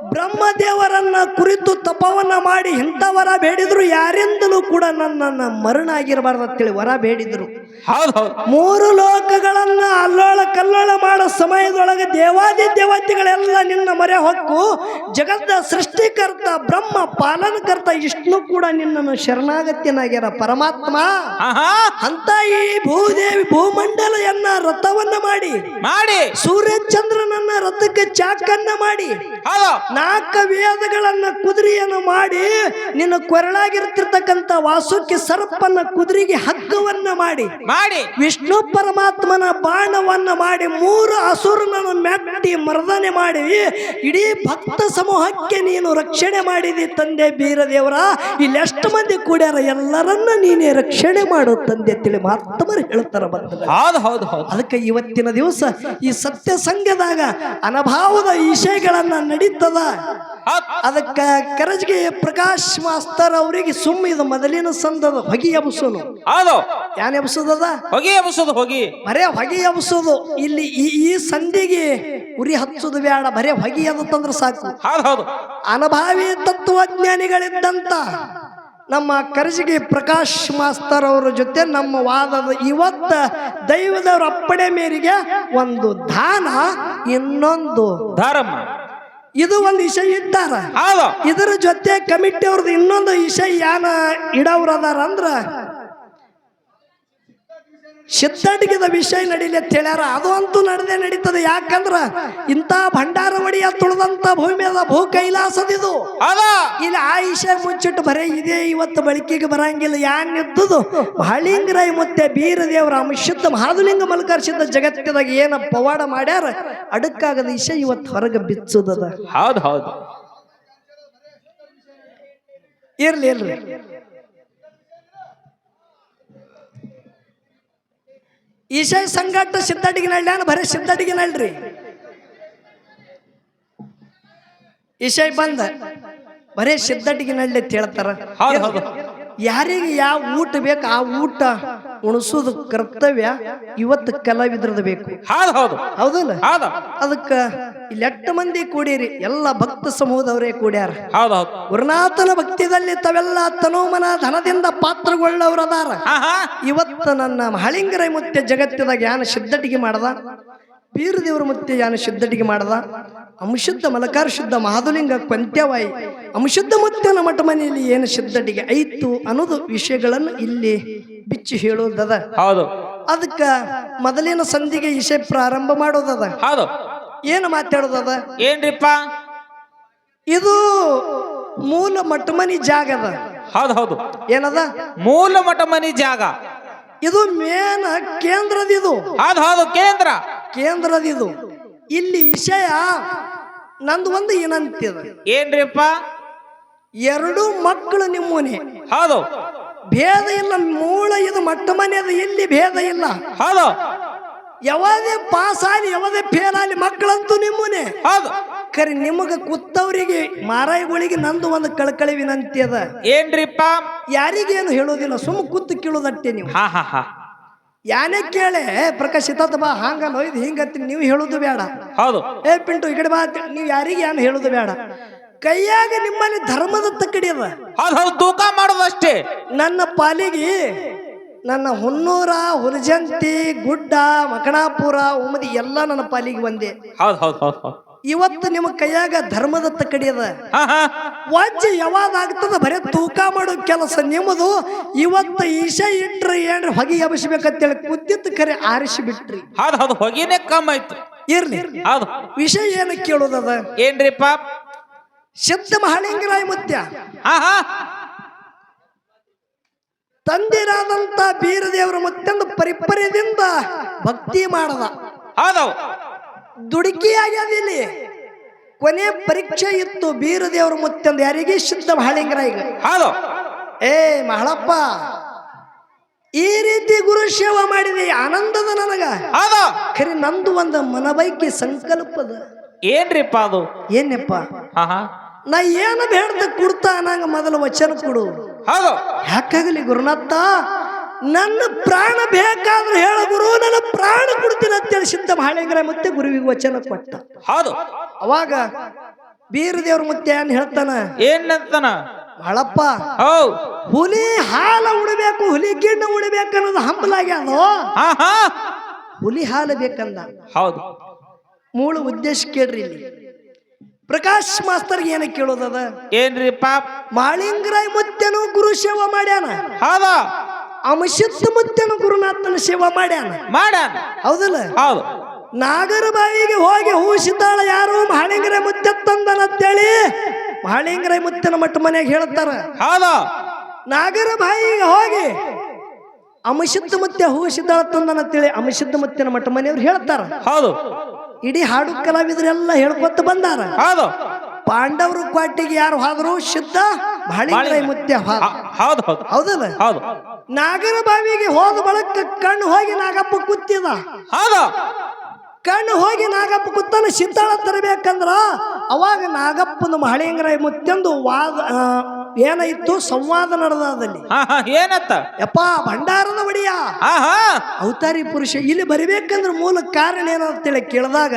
ಬ್ರಹ್ಮದೇವರನ್ನ ಕುರಿತು ತಪವನ್ನ ಮಾಡಿ ಇಂಥ ವರ ಬೇಡಿದ್ರು ಯಾರಿಂದಲೂ ಕೂಡ ನನ್ನನ್ನು ಮರಣ ಆಗಿರಬಾರ್ದು ಅಂತೇಳಿ ವರ ಬೇಡಿದ್ರು. ಹೌದು ಹೌದು. ಮೂರು ಲೋಕಗಳನ್ನ ಅಲ್ಲೋಳ ಕಲ್ಲೋಳ ಮಾಡೋ ಸಮಯದೊಳಗೆ ದೇವಾದಿ ದೇವತೆಗಳೆಲ್ಲ ನಿನ್ನ ಮರೆ ಹೊಕ್ಕು. ಜಗತ್ತ ಸೃಷ್ಟಿಕರ್ತ ಬ್ರಹ್ಮ ಪಾಲನಕರ್ತ ಇಷ್ಣು ಕೂಡ ನಿನ್ನನ್ನು ಶರಣಾಗತ್ಯನಾಗ್ಯಾರ ಪರಮಾತ್ಮ. ಅಂತ ಈ ಭೂದೇವಿ ಭೂಮಂಡಲ ಎನ್ನ ರಥವನ್ನ ಮಾಡಿ. ಮಾಡಿ. ಸೂರ್ಯಚಂದ್ರನನ್ನ ರಥಕ್ಕೆ ಚಾಕನ್ನ ಮಾಡಿ. ನಾಲ್ಕ ವೇದಗಳನ್ನ ಕುದುರೆಯನ್ನು ಮಾಡಿ ನಿನ್ನ ಕೊರಳಾಗಿರ್ತಿರ್ತಕ್ಕಂಥ ವಾಸುಕಿ ಸರ್ಪನ್ನ ಕುದುರೆಗೆ ಹಗ್ಗವನ್ನ ಮಾಡಿ. ಮಾಡಿ ವಿಷ್ಣು ಪರಮಾತ್ಮನ ಬಾಣವನ್ನ ಮಾಡಿ ಮೂರು ಅಸುರನನ್ನು ಮೆಟ್ಟಿ ಮರ್ದನೆ ಮಾಡಿ ಇಡೀ ಭಕ್ತ ಸಮೂಹಕ್ಕೆ ನೀನು ರಕ್ಷಣೆ ಮಾಡಿದಿ ತಂದೆ ಬೀರದೇವರ. ಇಲ್ಲಿ ಎಷ್ಟು ಮಂದಿ ಕೂಡ್ಯಾರ? ಎಲ್ಲರನ್ನ ನೀನೇ ರಕ್ಷಣೆ ಮಾಡು ತಂದೆ ತಿಳಿ ಮಹಾತ್ಮರು ಹೇಳ್ತಾರ ಬಂದ ಹೌದು ಹೌದು ಹೌದು. ಅದಕ್ಕೆ ಇವತ್ತಿನ ದಿವಸ ಈ ಸತ್ಯ ಸಂಘದಾಗ ಅನಭಾವದ ವಿಷಯಗಳನ್ನ ನಡೀತದ. ಅದಕ್ಕೆ ಕರಜ್ಗೆ ಪ್ರಕಾಶ್ ಮಾಸ್ತರ್ ಅವರಿಗೆ ಸುಮ್ಮ ಇದು ಮೊದಲಿನ ಸಂದದ ಹೊಗೆ ಎಬ್ಸೋನು. ಯಾನ್ ಯಾನ್ ಎಬ್ಸೋದದ ಹೊಗೆ ಎಬ್ಸೋದು ಹೋಗಿ. ಬರೇ ಹೊಗೆ ಎಬ್ಸೋದು ಇಲ್ಲಿ ಈ ಈ ಸಂಧಿಗೆ ಉರಿ ಹಚ್ಚೋದು ಬೇಡ. ಬರೇ ಹೊಗೆ ಎದತ್ತಂದ್ರೆ ಸಾಕು. ಹೌದು ಹೌದು. ಅನಭಾವಿ ತತ್ವಜ್ಞಾನಿಗಳಿದ್ದಂತ ನಮ್ಮ ಕರಜಿಗೆ ಪ್ರಕಾಶ್ ಮಾಸ್ತರ್ ಅವರ ಜೊತೆ ನಮ್ಮ ವಾದದ ಇವತ್ತ ದೈವದವರ ಅಪ್ಪಣೆ ಮೇರೆಗೆ ಒಂದು ದಾನ ಇನ್ನೊಂದು ಧರ್ಮ ಇದು ಒಂದು ವಿಷಯ ಇದ್ದಾರ ಹೌದು. ಇದರ ಜೊತೆ ಕಮಿಟಿ ಅವ್ರದ್ದು ಇನ್ನೊಂದು ವಿಷಯ ಯಾನ ಇಡವ್ರದಾರ ಅಂದ್ರ ಸಿದ್ಧಟಿಗೆದ ವಿಷಯ ನಡೀಲಿ ಅಂತ ಹೇಳ್ಯಾರ. ಅದು ಅಂತೂ ನಡೆದೇ ನಡೀತದೆ. ಯಾಕಂದ್ರ ಇಂಥ ಭಂಡಾರ ಒಡೆಯ ತುಳಿದಂತ ಭೂಮಿ ಅದ ಭೂ ಕೈಲಾಸದಿದು. ಇಲ್ಲಿ ಆ ವಿಷಯ ಮುಚ್ಚಿಟ್ಟು ಬರೇ ಇದೇ ಇವತ್ತು ಬಳಕೆಗೆ ಬರಂಗಿಲ್ಲ. ಯಾನ್ ಇದ್ದುದು ಮಹಳಿಂಗರಾಯ ಮತ್ತೆ ಬೀರದೇವರ ಅಂಶುದ್ಧ ಮಹಾದುಲಿಂಗ ಮಲ್ಕರ್ಷಿದ್ದ ಜಗತ್ತಿನಾಗ ಏನ ಪವಾಡ ಮಾಡ್ಯಾರ? ಅಡಕ್ಕಾಗದ ವಿಷಯ ಇವತ್ತು ಹೊರಗೆ ಬಿಚ್ಚುದದ. ಹೌದು ಹೌದು. ಇರ್ಲಿ ಇರ್ಲಿ. ಈಶಾಯ ಸಂಘಟ ಸಿದ್ಧಟಿಗಿನಳ್ಳಿ ಬರೀ ಸಿದ್ಧಟಿಗಿನಳ್ರಿ ಈಶಾಯ್ ಬಂದ ಬರೇ ಸಿದ್ಧಟಿಗಿನಳ್ಳಿ ಅಂತ ಹೇಳ್ತಾರ. ಹೌದು ಹೌದು. ಯಾರಿಗೆ ಯಾವ ಊಟ ಬೇಕು ಆ ಊಟ ಉಣಿಸೋದು ಕರ್ತವ್ಯ. ಇವತ್ತು ಕಲಾವಿದ್ರದ ಬೇಕು. ಹೌದು ಹೌದು. ಹೌದಲ್ಲ? ಹೌದು. ಅದಕ್ಕ ಇಲ್ಲಿ ಎಟ್ಟ ಮಂದಿ ಕೂಡಿರಿ. ಎಲ್ಲ ಭಕ್ತ ಸಮೂಹದವರೇ ಕೂಡ್ಯಾರ. ಗುರುನಾಥನ ಭಕ್ತಿದಲ್ಲಿ ತಾವೆಲ್ಲ ತನೋಮನ ಧನದಿಂದ ಪಾತ್ರಗೊಳ್ಳವರದಾರ. ಇವತ್ತು ನನ್ನ ಮಹಳಿಂಗರೈ ಮುತ್ತೆ ಜಗತ್ತಿದಾಗ ಯಾನ ಸಿದ್ಧಟಿಗೆ ಮಾಡದ. ಬೀರ ದೇವರ ಮತ್ತೆ ಯಾನ ಶುದ್ಧಟಿಗೆ ಮಾಡದ? ಅಂಶುದ್ಧ ಮಲಕಾರ ಶುದ್ಧ ಮಾಧುಲಿಂಗ ಕೊಂತ್ಯವಾಯಿ ಅಂಶುದ್ಧ ನಮ್ಮ ಮಠ ಮನೆಯಲ್ಲಿ ಏನು ಶುದ್ಧಟಿಗೆ ಐತು ಅನ್ನೋದು ವಿಷಯಗಳನ್ನು ಇಲ್ಲಿ ಬಿಚ್ಚಿ ಹೇಳೋದದ. ಹೌದು. ಅದಕ್ಕ ಮೊದಲಿನ ಸಂಧಿಗೆ ವಿಷಯ ಪ್ರಾರಂಭ ಮಾಡೋದದ. ಹೌದು. ಏನು ಮಾತಾಡೋದದ? ಏನ್ರಿಪ್ಪ? ಇದು ಮೂಲ ಮಠಮನಿ ಜಾಗದ. ಹೌದು ಹೌದು. ಏನದ? ಮೂಲ ಮಟಮನಿ ಜಾಗ. ಇದು ಮೇನ ಕೇಂದ್ರದಿದು. ಹೌದು ಹೌದು ಕೇಂದ್ರ. ಕೇಂದ್ರದಿದು. ಇಲ್ಲಿ ವಿಷಯ ನಂದು ಒಂದು ಏನಂತಿದ ಏನ್ರಿಪ್ಪ? ಎರಡು ಮಕ್ಕಳು ನಿಮ್ಮನೆ. ಹೌದು. ಭೇದ ಇಲ್ಲ ಮೂಳ ಇದು ಮಟ್ಟ ಮನೆಯದು ಇಲ್ಲಿ ಭೇದ ಇಲ್ಲ. ಹೌದು. ಯಾವದೇ ಪಾಸ್ ಆಗಿ ಯಾವದೇ ಫೇಲ್ ಆಗಿ ಮಕ್ಕಳಂತೂ ನಿಮ್ಮನೆ. ಹೌದು. ಖರೆ ನಿಮಗ ಕುತ್ತವರಿಗೆ ಮಾರಾಯಿಗಳಿಗೆ ನಂದು ಒಂದು ಕಳಕಳಿ ವಿನಂತಿ ಅದ. ಏನ್ರಿಪ್ಪ? ಯಾರಿಗೇನು ಹೇಳೋದಿಲ್ಲ ಸುಮ್ಮ ಕೂತು ಕೇಳೋದಟ್ಟೆ ನೀವು. ಹಾ ಹಾ ಹಾ. ಯಾನೇ ಕೇಳೆ ಪ್ರಕಾಶ್ ಇತ್ತ ಬಾ ಹಂಗ ನೋಯ್ದು ಹಿಂಗತ್ತಿ ನೀವು ಹೇಳೋದು ಬೇಡ. ಹೌದು. ಏ ಪಿಂಟು ಈ ಕಡೆ ಬಾ ಅಂತ ನೀವು ಯಾರಿಗೆ ಏನು ಹೇಳೋದು ಬೇಡ. ಕೈಯಾಗ ನಿಮ್ಮಲ್ಲಿ ಧರ್ಮದ ತಕ್ಕಡಿ ಅದ ಹೌದು ಹೌದು ತೂಕ ಮಾಡೋದಷ್ಟೇ ನನ್ನ ಪಾಲಿಗೆ ನನ್ನ ಹುನ್ನೂರ ಹುಲಜಂತಿ ಗುಡ್ಡ ಮಕಣಾಪುರ ಉಮದಿ ಎಲ್ಲ ನನ್ನ ಪಾಲಿಗೆ ಒಂದೇ. ಹೌದು ಹೌದು ಹೌದು ಹೌದು. ಇವತ್ತು ನಿಮ್ಮ ಕೈಯಾಗ ಧರ್ಮದ ತಕ್ಕಡಿ ಅದ. ಹಾ ಹಾ. ವಾಜ್ಯ ಯಾವಾಗ ಆಗ್ತದ? ಬರೇ ತೂಕ ಮಾಡೋ ಕೆಲಸ ನಿಮ್ಮದು. ಇವತ್ತು ಈಶ ಇಟ್ರಿ ಏನ್ರಿ ಹೊಗೆ ಎಬಸ್ಬೇಕಂತೇಳಿ ಕುದ್ದಿತ್ತು ಕರೆ ಆರಿಸಿ ಬಿಟ್ರಿ ಹೌದು ಹೌದು ಹೊಗಿನೇ ಕಮ್ಮ ಆಯ್ತು. ಇರ್ಲಿ. ಹೌದು ವಿಷಯ ಏನು ಕೇಳೋದದ ಪಾಪ್? ಸಿದ್ಧ ಮಹಾಲಿಂಗರಾಯ ಮುತ್ಯ. ಹಾ ಹಾ. ತಂದಿರಾದಂತ ಬೀರದೇವರ ಮತ್ತೊಂದು ಪರಿಪರ್ಯದಿಂದ ಭಕ್ತಿ ಮಾಡದ. ಹೌದು ದುಡುಕಿ ಆಗ್ಯದ ಇಲ್ಲಿ ಕೊನೆ ಪರೀಕ್ಷೆ ಇತ್ತು ಬೀರದೇವ್ರ ಮುತ್ತಂದ ಯಾರಿಗೆ ಸಿದ್ಧ ಈಗ. ಹಲೋ. ಏ ಮಹಳಪ್ಪ ಈ ರೀತಿ ಗುರು ಸೇವಾ ಮಾಡಿದೆ ಆನಂದದ ನನಗ. ಖರೀ ನಂದು ಒಂದು ಮನಬೈಕಿ ಸಂಕಲ್ಪದ ಏನ್ರಿಪ್ಪ ಅದು? ಏನಪ್ಪ ನಾ ಏನು ಬೇಡ್ದ ಕುಡ್ತಾ ನಂಗ ಮೊದಲು ವಚನ ಕೊಡು. ಯಾಕಾಗಲಿ ಗುರುನಾಥ? ನನ್ನ ಪ್ರಾಣ ಬೇಕಾದ್ರೆ ಹೇಳ ಗುರು ನನ್ನ ಪ್ರಾಣ ಕೊಡ್ತೀನಿ ಅಂತೇಳಿ ಸಿದ್ಧ ಮಹಾಳಿಂಗರ ಮತ್ತೆ ಗುರುವಿಗೆ ವಚನ ಕೊಟ್ಟ. ಹೌದು. ಅವಾಗ ಬೀರದೇವ್ರ ಮತ್ತೆ ಏನ್ ಹೇಳ್ತಾನ? ಏನಂತನ ಮಳಪ್ಪ ಹೌ ಹುಲಿ ಹಾಲ ಉಡಬೇಕು ಹುಲಿ ಗಿಣ್ಣ ಉಡಬೇಕು ಅನ್ನೋದು ಹಂಬಲಾಗ್ಯಾದೋ? ಹಾ ಹಾ. ಹುಲಿ ಹಾಲು ಬೇಕಂದ. ಹೌದು. ಮೂಳು ಉದ್ದೇಶ ಕೇಳ್ರಿ ಇಲ್ಲಿ. ಪ್ರಕಾಶ್ ಮಾಸ್ತರ್ ಏನ ಕೇಳೋದದ? ಏನ್ರಿಪ್ಪ ಮಾಳಿಂಗರಾಯ್ ಮುತ್ತೆನು ಗುರು ಸೇವಾ ಮಾಡ್ಯಾನ? ಹೌದು. ಅಮಶಿತ್ ಮುತ್ತನ ಗುರುನಾಥನ ಸೇವಾ ಮಾಡ್ಯಾನ. ಮಾಡ್ಯಾನ. ಹೌದಲ್ಲ? ಹೌದು. ನಾಗರ ಬಾವಿಗೆ ಹೋಗಿ ಹೂಸಿದ್ದಾಳ ಯಾರು ಮಹಾಳಿಂಗರ ತಂದನ ತಂದನಂತೇಳಿ ಮಹಾಳಿಂಗರ ಮುತ್ತನ ಮಟ್ಟ ಮನೆಗೆ ಹೇಳ್ತಾರ. ಹೌದು. ನಾಗರ ಬಾಯಿಗೆ ಹೋಗಿ ಅಮಶಿದ್ಧ ಮುತ್ತೆ ಹೂಸಿದ್ದಾಳ ತಂದನಂತೇಳಿ ಅಮಶಿದ್ಧ ಮುತ್ತಿನ ಮಟ್ಟ ಮನೆಯವ್ರು ಹೇಳ್ತಾರ. ಹೌದು. ಇಡೀ ಹಾಡು ಕಲಾವಿದರೆಲ್ಲ ಹೇಳ್ಕೊತ ಬಂದಾರ. ಹೌದು. ಪಾಂಡವರು ಕ್ವಾಟಿಗೆ ಯಾರು ಹೋದ್ರು ಸಿದ್ಧ ಮುತ್ಯ ಹೋದ ಹೌದು ಹೌದು. ಹೌದಲ್ಲ? ಹೌದು. ನಾಗರ ಬಾವಿಗೆ ಹೋದ ಬಳಕ ಕಣ್ಣು ಹೋಗಿ ನಾಗಪ್ಪ ಕುತ್ತಿದ ಹೌದು. ಕಣ್ಣು ಹೋಗಿ ನಾಗಪ್ಪ ಕುತ್ತನ ಸಿದ್ದಾಳ ತರಬೇಕಂದ್ರ ಅವಾಗ ನಾಗಪ್ಪನ ಮಹಳಿಂಗರ ಮುತ್ತೆಂದು ವಾದ ಏನಾಯ್ತು ಸಂವಾದ ಹಾ ಹಾ ಏನತ್ತ? ಯಪ್ಪ ಭಂಡಾರದ ಒಡಿಯ. ಅವತಾರಿ ಪುರುಷ ಇಲ್ಲಿ ಬರಿಬೇಕಂದ್ರ ಮೂಲ ಕಾರಣ ಏನಂತೇಳಿ ಕೇಳಿದಾಗ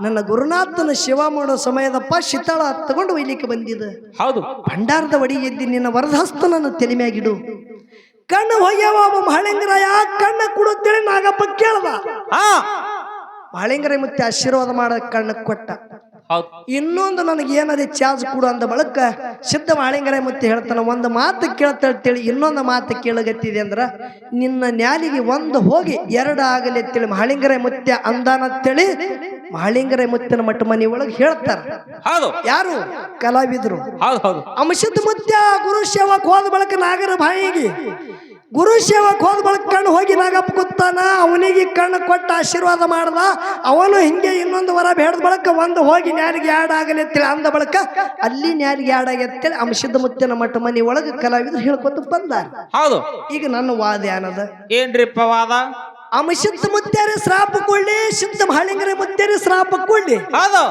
ನನ್ನ ಗುರುನಾಥನ ಶಿವ ಮಾಡೋ ಸಮಯದಪ್ಪ ಶೀತಳ ತಗೊಂಡು ಒಯ್ಲಿಕ್ಕೆ ಬಂದಿದ್ದ. ಹೌದು. ಭಂಡಾರದ ಒಡಿ ಎದ್ದಿ ನಿನ್ನ ವರದಹಸ್ತನನ್ನು ತಲೆ ಮ್ಯಾಗಿಡು ಕಣ್ಣು ಒಬ್ಬ ಮಹಳಿಂಗರಾಯ ಕಣ್ಣ ಕೊಡುತ್ತೇಳಿ ನಾಗಪ್ಪ ಕೇಳ್ದ. ಹಾ. ಮಹಳಿಂಗರ ಮತ್ತೆ ಆಶೀರ್ವಾದ ಮಾಡ ಕಣ್ಣ ಕೊಟ್ಟ. ಇನ್ನೊಂದು ನನಗೆ ಏನದೆ ಚಾರ್ಜ್ ಕೊಡು ಅಂದ ಬಳಕ ಸಿದ್ಧ ಮಾಳಿಂಗರ ಮತ್ತೆ ಹೇಳ್ತಾನ ಒಂದು ಮಾತು ಕೇಳ್ತೇಳಿ ಇನ್ನೊಂದು ಮಾತು ಕೇಳಗತ್ತಿದೆ ಅಂದ್ರೆ ನಿನ್ನ ನ್ಯಾಲಿಗೆ ಒಂದು ಹೋಗಿ ಎರಡು ಆಗಲಿ ಅಂತೇಳಿ ಮಾಳಿಂಗರೆ ಮುತ್ಯ ಅಂದಾನಂತೇಳಿ ಮಾಳಿಂಗರೆ ಮುತ್ತಿನ ಮಠ ಮನೆ ಒಳಗೆ ಹೇಳ್ತಾರ. ಹೌದು. ಯಾರು? ಕಲಾವಿದರು. ಹೌದು ಹೌದು. ಅಂಶದ ಮುತ್ಯ ಗುರು ಸೇವಕ್ ಹೋದ ಬಳಕ ನಾಗರ ಬಾಯಿಗೆ ಗುರು ಸೇವಕ್ ಹೋದ ಬಳಕ ಕಣ್ಣು ಹೋಗಿ ನಾಗಪ್ಪ ಕೂತಾನ ಅವನಿಗೆ ಕಣ್ಣು ಕೊಟ್ಟ ಆಶೀರ್ವಾದ ಮಾಡ್ದ. ಅವನು ಹಿಂಗೆ ಇನ್ನೊಂದು ವರ ಬೇಡದ ಬಳಕ ಒಂದು ಹೋಗಿ ನ್ಯಾರಿಗೆ ಆಡ್ ಆಗಲಿ ಅಂತೇಳಿ ಅಂದ ಬಳಕ ಅಲ್ಲಿ ನ್ಯಾರಿಗೆ ಆಡ್ ಆಗಿ ಅಂತೇಳಿ ಅಂಶದ ಮುತ್ತಿನ ಮಟ್ಟ ಮನೆ ಒಳಗೆ ಕಲಾವಿದ್ರು ಹೇಳ್ಕೊತ ಬಂದಾರ. ಹೌದು. ಈಗ ನನ್ನ ವಾದ ಏನದ? ಏನ್ರಿಪ್ಪ ವಾದ? ಅಂಶದ ಮುತ್ತೇರಿ ಶ್ರಾಪ ಕೊಳ್ಳಿ ಸಿದ್ಧ ಮಹಳಿಂಗರ ಮುತ್ತೇರಿ ಶ್ರಾಪ ಕೊಳ್ಳಿ ಹೌದು.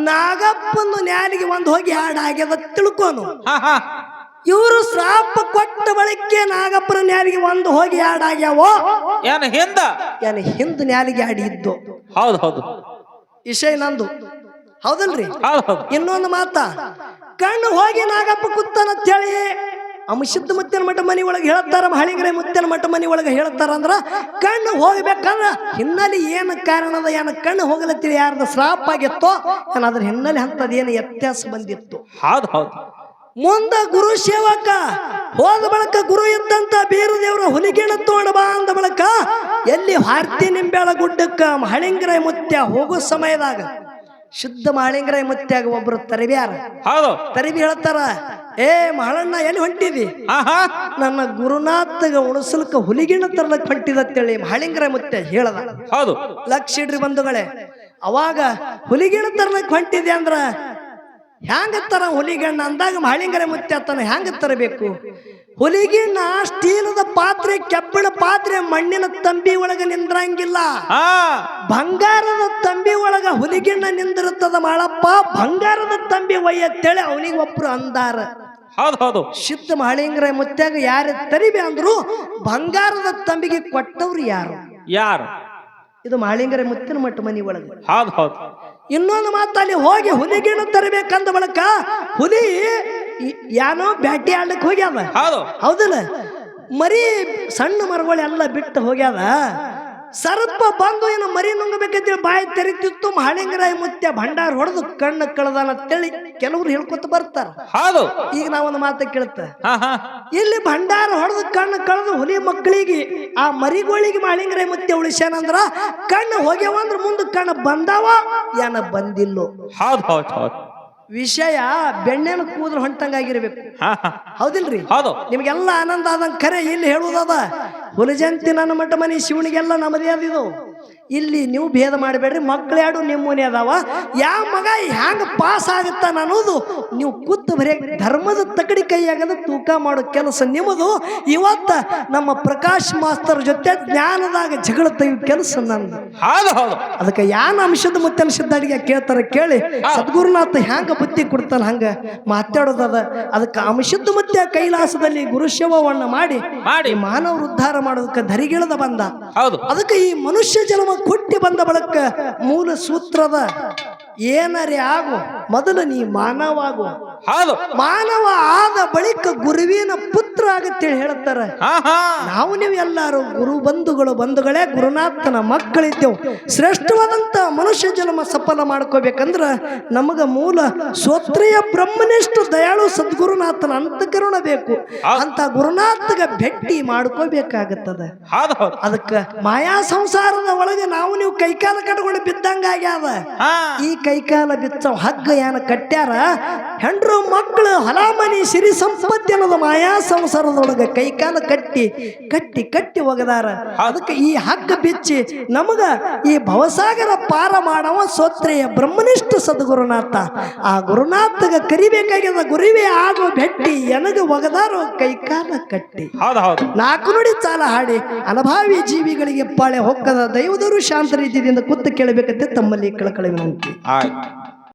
ನಾಗಪ್ಪನ ನ್ಯಾರಿಗೆ ಒಂದು ಹೋಗಿ ಹಾಡಾಗ್ಯದ ತಿಳ್ಕೊನು. ಇವರು ಶ್ರಾಪ ಕೊಟ್ಟ ಬಳಿಕೆ ನಾಗಪ್ಪನ ನ್ಯಾಲಿಗೆ ಒಂದು ಹೋಗಿ ಆಡಾಗ್ಯಾವೋ ಏನ ಹಿಂದ? ಏನ ಹಿಂದ ನ್ಯಾಲಿಗೆ ಆಡಿ ಇದ್ದು? ಹೌದು ಹೌದು. ವಿಷಯ ನಂದು. ಹೌದಲ್ರಿ? ಹೌದು ಹೌದು. ಇನ್ನೊಂದು ಮಾತ. ಕಣ್ಣು ಹೋಗಿ ನಾಗಪ್ಪ ಕುತ್ತನಂತೇಳಿ ಅಂಶದ ಮುತ್ತಿನ ಮಠ ಮನಿ ಒಳಗೆ ಹೇಳ್ತಾರ ಹಳಿಗರೆ ಮುತ್ತಿನ ಮಠ ಮನೆ ಒಳಗೆ ಹೇಳ್ತಾರ ಅಂದ್ರ ಕಣ್ಣು ಹೋಗ್ಬೇಕಂದ್ರ ಹಿನ್ನೆಲೆ ಏನು ಅದ ಏನು ಕಣ್ಣು ಹೋಗಲತ್ತಿರಿ ಯಾರ್ದು ಶ್ರಾಪ್ ಆಗಿತ್ತೋ ಅದ್ರ ಹಿನ್ನೆಲೆ ಅಂತದೇನು ವ್ಯತ್ಯಾಸ ಬಂದಿತ್ತು. ಹೌದು ಹೌದು. ಮುಂದ ಗುರು ಸೇವಕ ಹೋದ ಬಳಕ ಗುರು ಇದ್ದಂತ ಬೀರು ದೇವರ ಹುಲಿಗಿಣ ತೋಣ ಬಾ ಅಂದ ಬಳಕ ಎಲ್ಲಿ ಹಾರ್ತಿ ನಿಂಬೆಳ ಗುಡ್ಡಕ್ಕ ಹಳಿಂಗರಾಯ ಮುತ್ಯ ಹೋಗೋ ಸಮಯದಾಗ ಶುದ್ಧ ಮಹಳಿಂಗರಾಯ ಮುತ್ಯಾಗ ಒಬ್ರು ತರಿಬ್ಯಾರ. ಹೌದು. ತರಿಬಿ ಹೇಳ್ತಾರ ಏ ಮಹಳಣ್ಣ ಎಲ್ಲಿ ಹೊಂಟಿದಿ? ನನ್ನ ಗುರುನಾಥಗ ಉಣಸಲ್ಕ ಹುಲಿಗಿಣ ತರ್ಲಕ್ ಹೊಂಟಿದತ್ತೇಳಿ ಮಹಳಿಂಗರಾಯ ಮುತ್ಯ ಹೇಳದ. ಹೌದು. ಲಕ್ಷ ಇಡ್ರಿ ಬಂಧುಗಳೇ ಅವಾಗ ಹುಲಿಗಿಣ ತರ್ಲಕ್ ಹೊಂಟಿದೆ ಅಂದ್ರ ಹ್ಯಾಂಗ ತರ ಹುಲಿಗಣ್ಣ ಅಂದಾಗ ಮಹಳಿಂಗರ ಮುತ್ಯ ಆತನ ಹ್ಯಾಂಗ ತರಬೇಕು? ಹುಲಿಗಿಣ್ಣ ಸ್ಟೀಲದ ಪಾತ್ರೆ ಕೆಬ್ಬಿಣ ಪಾತ್ರೆ ಮಣ್ಣಿನ ತಂಬಿ ಒಳಗ ನಿಂದ್ರಂಗಿಲ್ಲ. ಬಂಗಾರದ ತಂಬಿ ಒಳಗ ಹುಲಿಗಿಣ್ಣ ನಿಂದಿರುತ್ತದ ಮಾಳಪ್ಪ ಬಂಗಾರದ ತಂಬಿ ಒಯ್ಯತ್ತೇಳಿ ಅವನಿಗೆ ಒಬ್ರು ಅಂದಾರ. ಹೌದು ಹೌದು. ಶುದ್ಧ ಮಹಳಿಂಗರ ಮುತ್ಯಾಗ ಯಾರು ತರಿಬೆ ಅಂದ್ರು ಬಂಗಾರದ ತಂಬಿಗೆ ಕೊಟ್ಟವ್ರು ಯಾರು? ಯಾರು? ಇದು ಮಹಳಿಂಗರ ಮುತ್ತಿನ ಮಟ್ಟ ಮನಿ ಒಳಗೆ. ಹೌದು ಹೌದು. ಇನ್ನೊಂದು ಮಾತು ಅಲ್ಲಿ ಹೋಗಿ ಹುಲಿಗಿಣ ತರಬೇಕಂದ ಬಳಕ ಹುಲಿ ಯಾನೋ ಬ್ಯಾಟಿ ಆಡ್ಲಿಕ್ಕೆ ಹೋಗ್ಯಾವ. ಹೌದು. ಹೌದಲ್ಲ? ಮರಿ ಸಣ್ಣ ಮರಗಳೆಲ್ಲ ಬಿಟ್ಟು ಹೋಗ್ಯಾದ ಸರ್ಪ ಬಂದು ಏನು ಮರಿ ನುಂಗಬೇಕಂತೇಳಿ ಬಾಯಿ ತೆರಿತಿತ್ತು ಮಹಳಿಂಗರಾಯ ಮುತ್ಯ ಭಂಡಾರ ಹೊಡೆದು ಕಣ್ಣು ಕಳೆದಾನ ಅಂತೇಳಿ ಕೆಲವ್ರು ಹೇಳ್ಕೊತ ಬರ್ತಾರ. ಹೌದು. ಈಗ ನಾವೊಂದು ಮಾತು ಹಾ ಇಲ್ಲಿ ಭಂಡಾರ ಹೊಡೆದು ಕಣ್ಣು ಕಳೆದು ಹುಲಿ ಮಕ್ಕಳಿಗೆ ಆ ಮರಿಗಳಿಗೆ ಮಹಳಿಂಗರಾಯ ಮುತ್ಯ ಉಳಿಸ್ಯಾನಂದ್ರ ಕಣ್ಣು ಹೋಗ್ಯಾವಂದ್ರ ಮುಂದೆ ಕಣ್ಣು ಬಂದಾವ ಏನ ಬಂದಿಲ್ಲೋ. ಹೌದು ಹೌದು ಹೌದು. ವಿಷಯ ಬೆಣ್ಣೆನ ಕೂದಲು ಹೊಂಟಂಗಾಗಿರ್ಬೇಕು. ಹಾ ಹಾ. ಹೌದಿಲ್ರಿ? ಹೌದು. ನಿಮ್ಗೆಲ್ಲ ಆನಂದ ಆದಂಗ ಖರೆ ಇಲ್ಲಿ ಹೇಳುವುದದ. ಹುಲಜಂತಿ ನನ್ನ ಮಠ ಮನಿ ಶಿವನಿಗೆಲ್ಲ ನಮ್ಮದೇ ಅದಿದು ಇಲ್ಲಿ ನೀವು ಭೇದ ಮಾಡಬೇಡ್ರಿ. ಮಕ್ಳು ಎರಡು ನಿಮ್ಮನೆ ಅದಾವ. ಯಾವ ಮಗ ಹ್ಯಾಂಗ ಪಾಸ್ ಆಗುತ್ತ ಅನ್ನೋದು ನೀವು ಕೂತು ಬರೀ ಧರ್ಮದ ತಕಡಿ ಕೈಯಾಗದ ತೂಕ ಮಾಡೋ ಕೆಲಸ ನಿಮ್ಮದು. ಇವತ್ತ ನಮ್ಮ ಪ್ರಕಾಶ್ ಮಾಸ್ತರ್ ಜೊತೆ ಜ್ಞಾನದಾಗ ಜಗಳ ತೆಗಿಯೋ ಕೆಲಸ ನಂದು. ಅದಕ್ಕೆ ಯಾನ ಅಂಶದ ಮುತ್ತನ ಅಡಿಗೆ ಕೇಳ್ತಾರ ಕೇಳಿ. ಸದ್ಗುರುನಾಥ ಹ್ಯಾಂಗ ಬುದ್ಧಿ ಕೊಡ್ತಾನ ಹಂಗ ಮಾತಾಡೋದದ. ಅದಕ್ಕೆ ಅಂಶದ ಮತ್ತೆ ಕೈಲಾಸದಲ್ಲಿ ಗುರುಶವನ್ನ ಮಾಡಿ ಮಾಡಿ. ಈ ಮಾನವ ಉದ್ಧಾರ ಮಾಡೋದಕ್ಕೆ ಧರಿಗಿಳದ ಬಂದ. ಹೌದು. ಅದಕ್ಕೆ ಈ ಮನುಷ್ಯ ಜನ್ಮ ಕೊಟ್ಟಿ ಬಂದ ಬಳಕ ಮೂಲ ಸೂತ್ರದ ಏನರೇ ಆಗು ಮೊದಲು ನೀ ಮಾನವಾಗು. ಹೌದು. ಮಾನವ ಆದ ಬಳಿಕ ಗುರುವಿನ ಪುತ್ರ ಆಗತ್ತೇಳಿ ಹೇಳ್ತಾರ ಹಾ ಹಾ. ನಾವು ನೀವು ಎಲ್ಲಾರು ಗುರು ಬಂಧುಗಳು ಬಂಧುಗಳೇ ಗುರುನಾಥನ ಮಕ್ಕಳಿದ್ದೆವು. ಶ್ರೇಷ್ಠವಾದಂತ ಮನುಷ್ಯ ಜನ್ಮ ಸಫಲ ಮಾಡ್ಕೋಬೇಕಂದ್ರ ನಮಗ ಮೂಲ ಸ್ವತ್ರಿಯ ಬ್ರಹ್ಮನಿಷ್ಠ ದಯಾಳು ಸದ್ಗುರುನಾಥನ ಅಂತಕರುಣ ಬೇಕು. ಅಂತ ಗುರುನಾಥಗ ಭೇಟಿ ಮಾಡ್ಕೋಬೇಕಾಗತ್ತದ. ಅದಕ್ಕ ಮಾಯಾ ಸಂಸಾರದ ಒಳಗೆ ನಾವು ನೀವು ಕೈಕಾಲ ಕಟ್ಕೊಂಡು ಬಿದ್ದಂಗ ಆಗ್ಯಾವ ಈ ಕೈಕಾಲ ಬಿಚ್ಚ ಹಗ್ಗ ಏನ ಕಟ್ಟ್ಯಾರ? ಹೆಂಡ್ರು ಮಕ್ಕಳು ಹೊಲ ಮನಿ ಸಿರಿ ಸಂಪತ್ತಿ ಅನ್ನೋದು ಮಾಯಾ ಸಂಸಾರದೊಳಗ ಕೈಕಾಲ ಕಟ್ಟಿ ಕಟ್ಟಿ ಕಟ್ಟಿ ಒಗದಾರ. ಅದಕ್ಕೆ ಈ ಹಗ್ಗ ಬಿಚ್ಚಿ ನಮಗ ಈ ಭವಸಾಗರ ಪಾರ ಮಾಡವ ಸೋತ್ರೆಯ ಬ್ರಹ್ಮನಿಷ್ಠ ಸದ್ಗುರುನಾಥ. ಆ ಗುರುನಾಥಗ ಕರಿಬೇಕಾಗ್ಯದ ಗುರುವೇ ಆಗೋ ಭೆಟ್ಟಿ ಎನಗ ಒಗದಾರೋ ಕೈಕಾಲ ಕಟ್ಟಿ. ನಾಲ್ಕು ನುಡಿ ಚಾಲ ಹಾಡಿ ಅನಭಾವಿ ಜೀವಿಗಳಿಗೆ ಪಾಳೆ ಹೊಕ್ಕದ ದೈವದರು ಶಾಂತ ರೀತಿಯಿಂದ ಕೂತು ಕೇಳಬೇಕಂತೆ ತಮ್ಮಲ್ಲಿ ಕಳಕಳಿ ವಿನಂತಿ ಆಯ್ತು.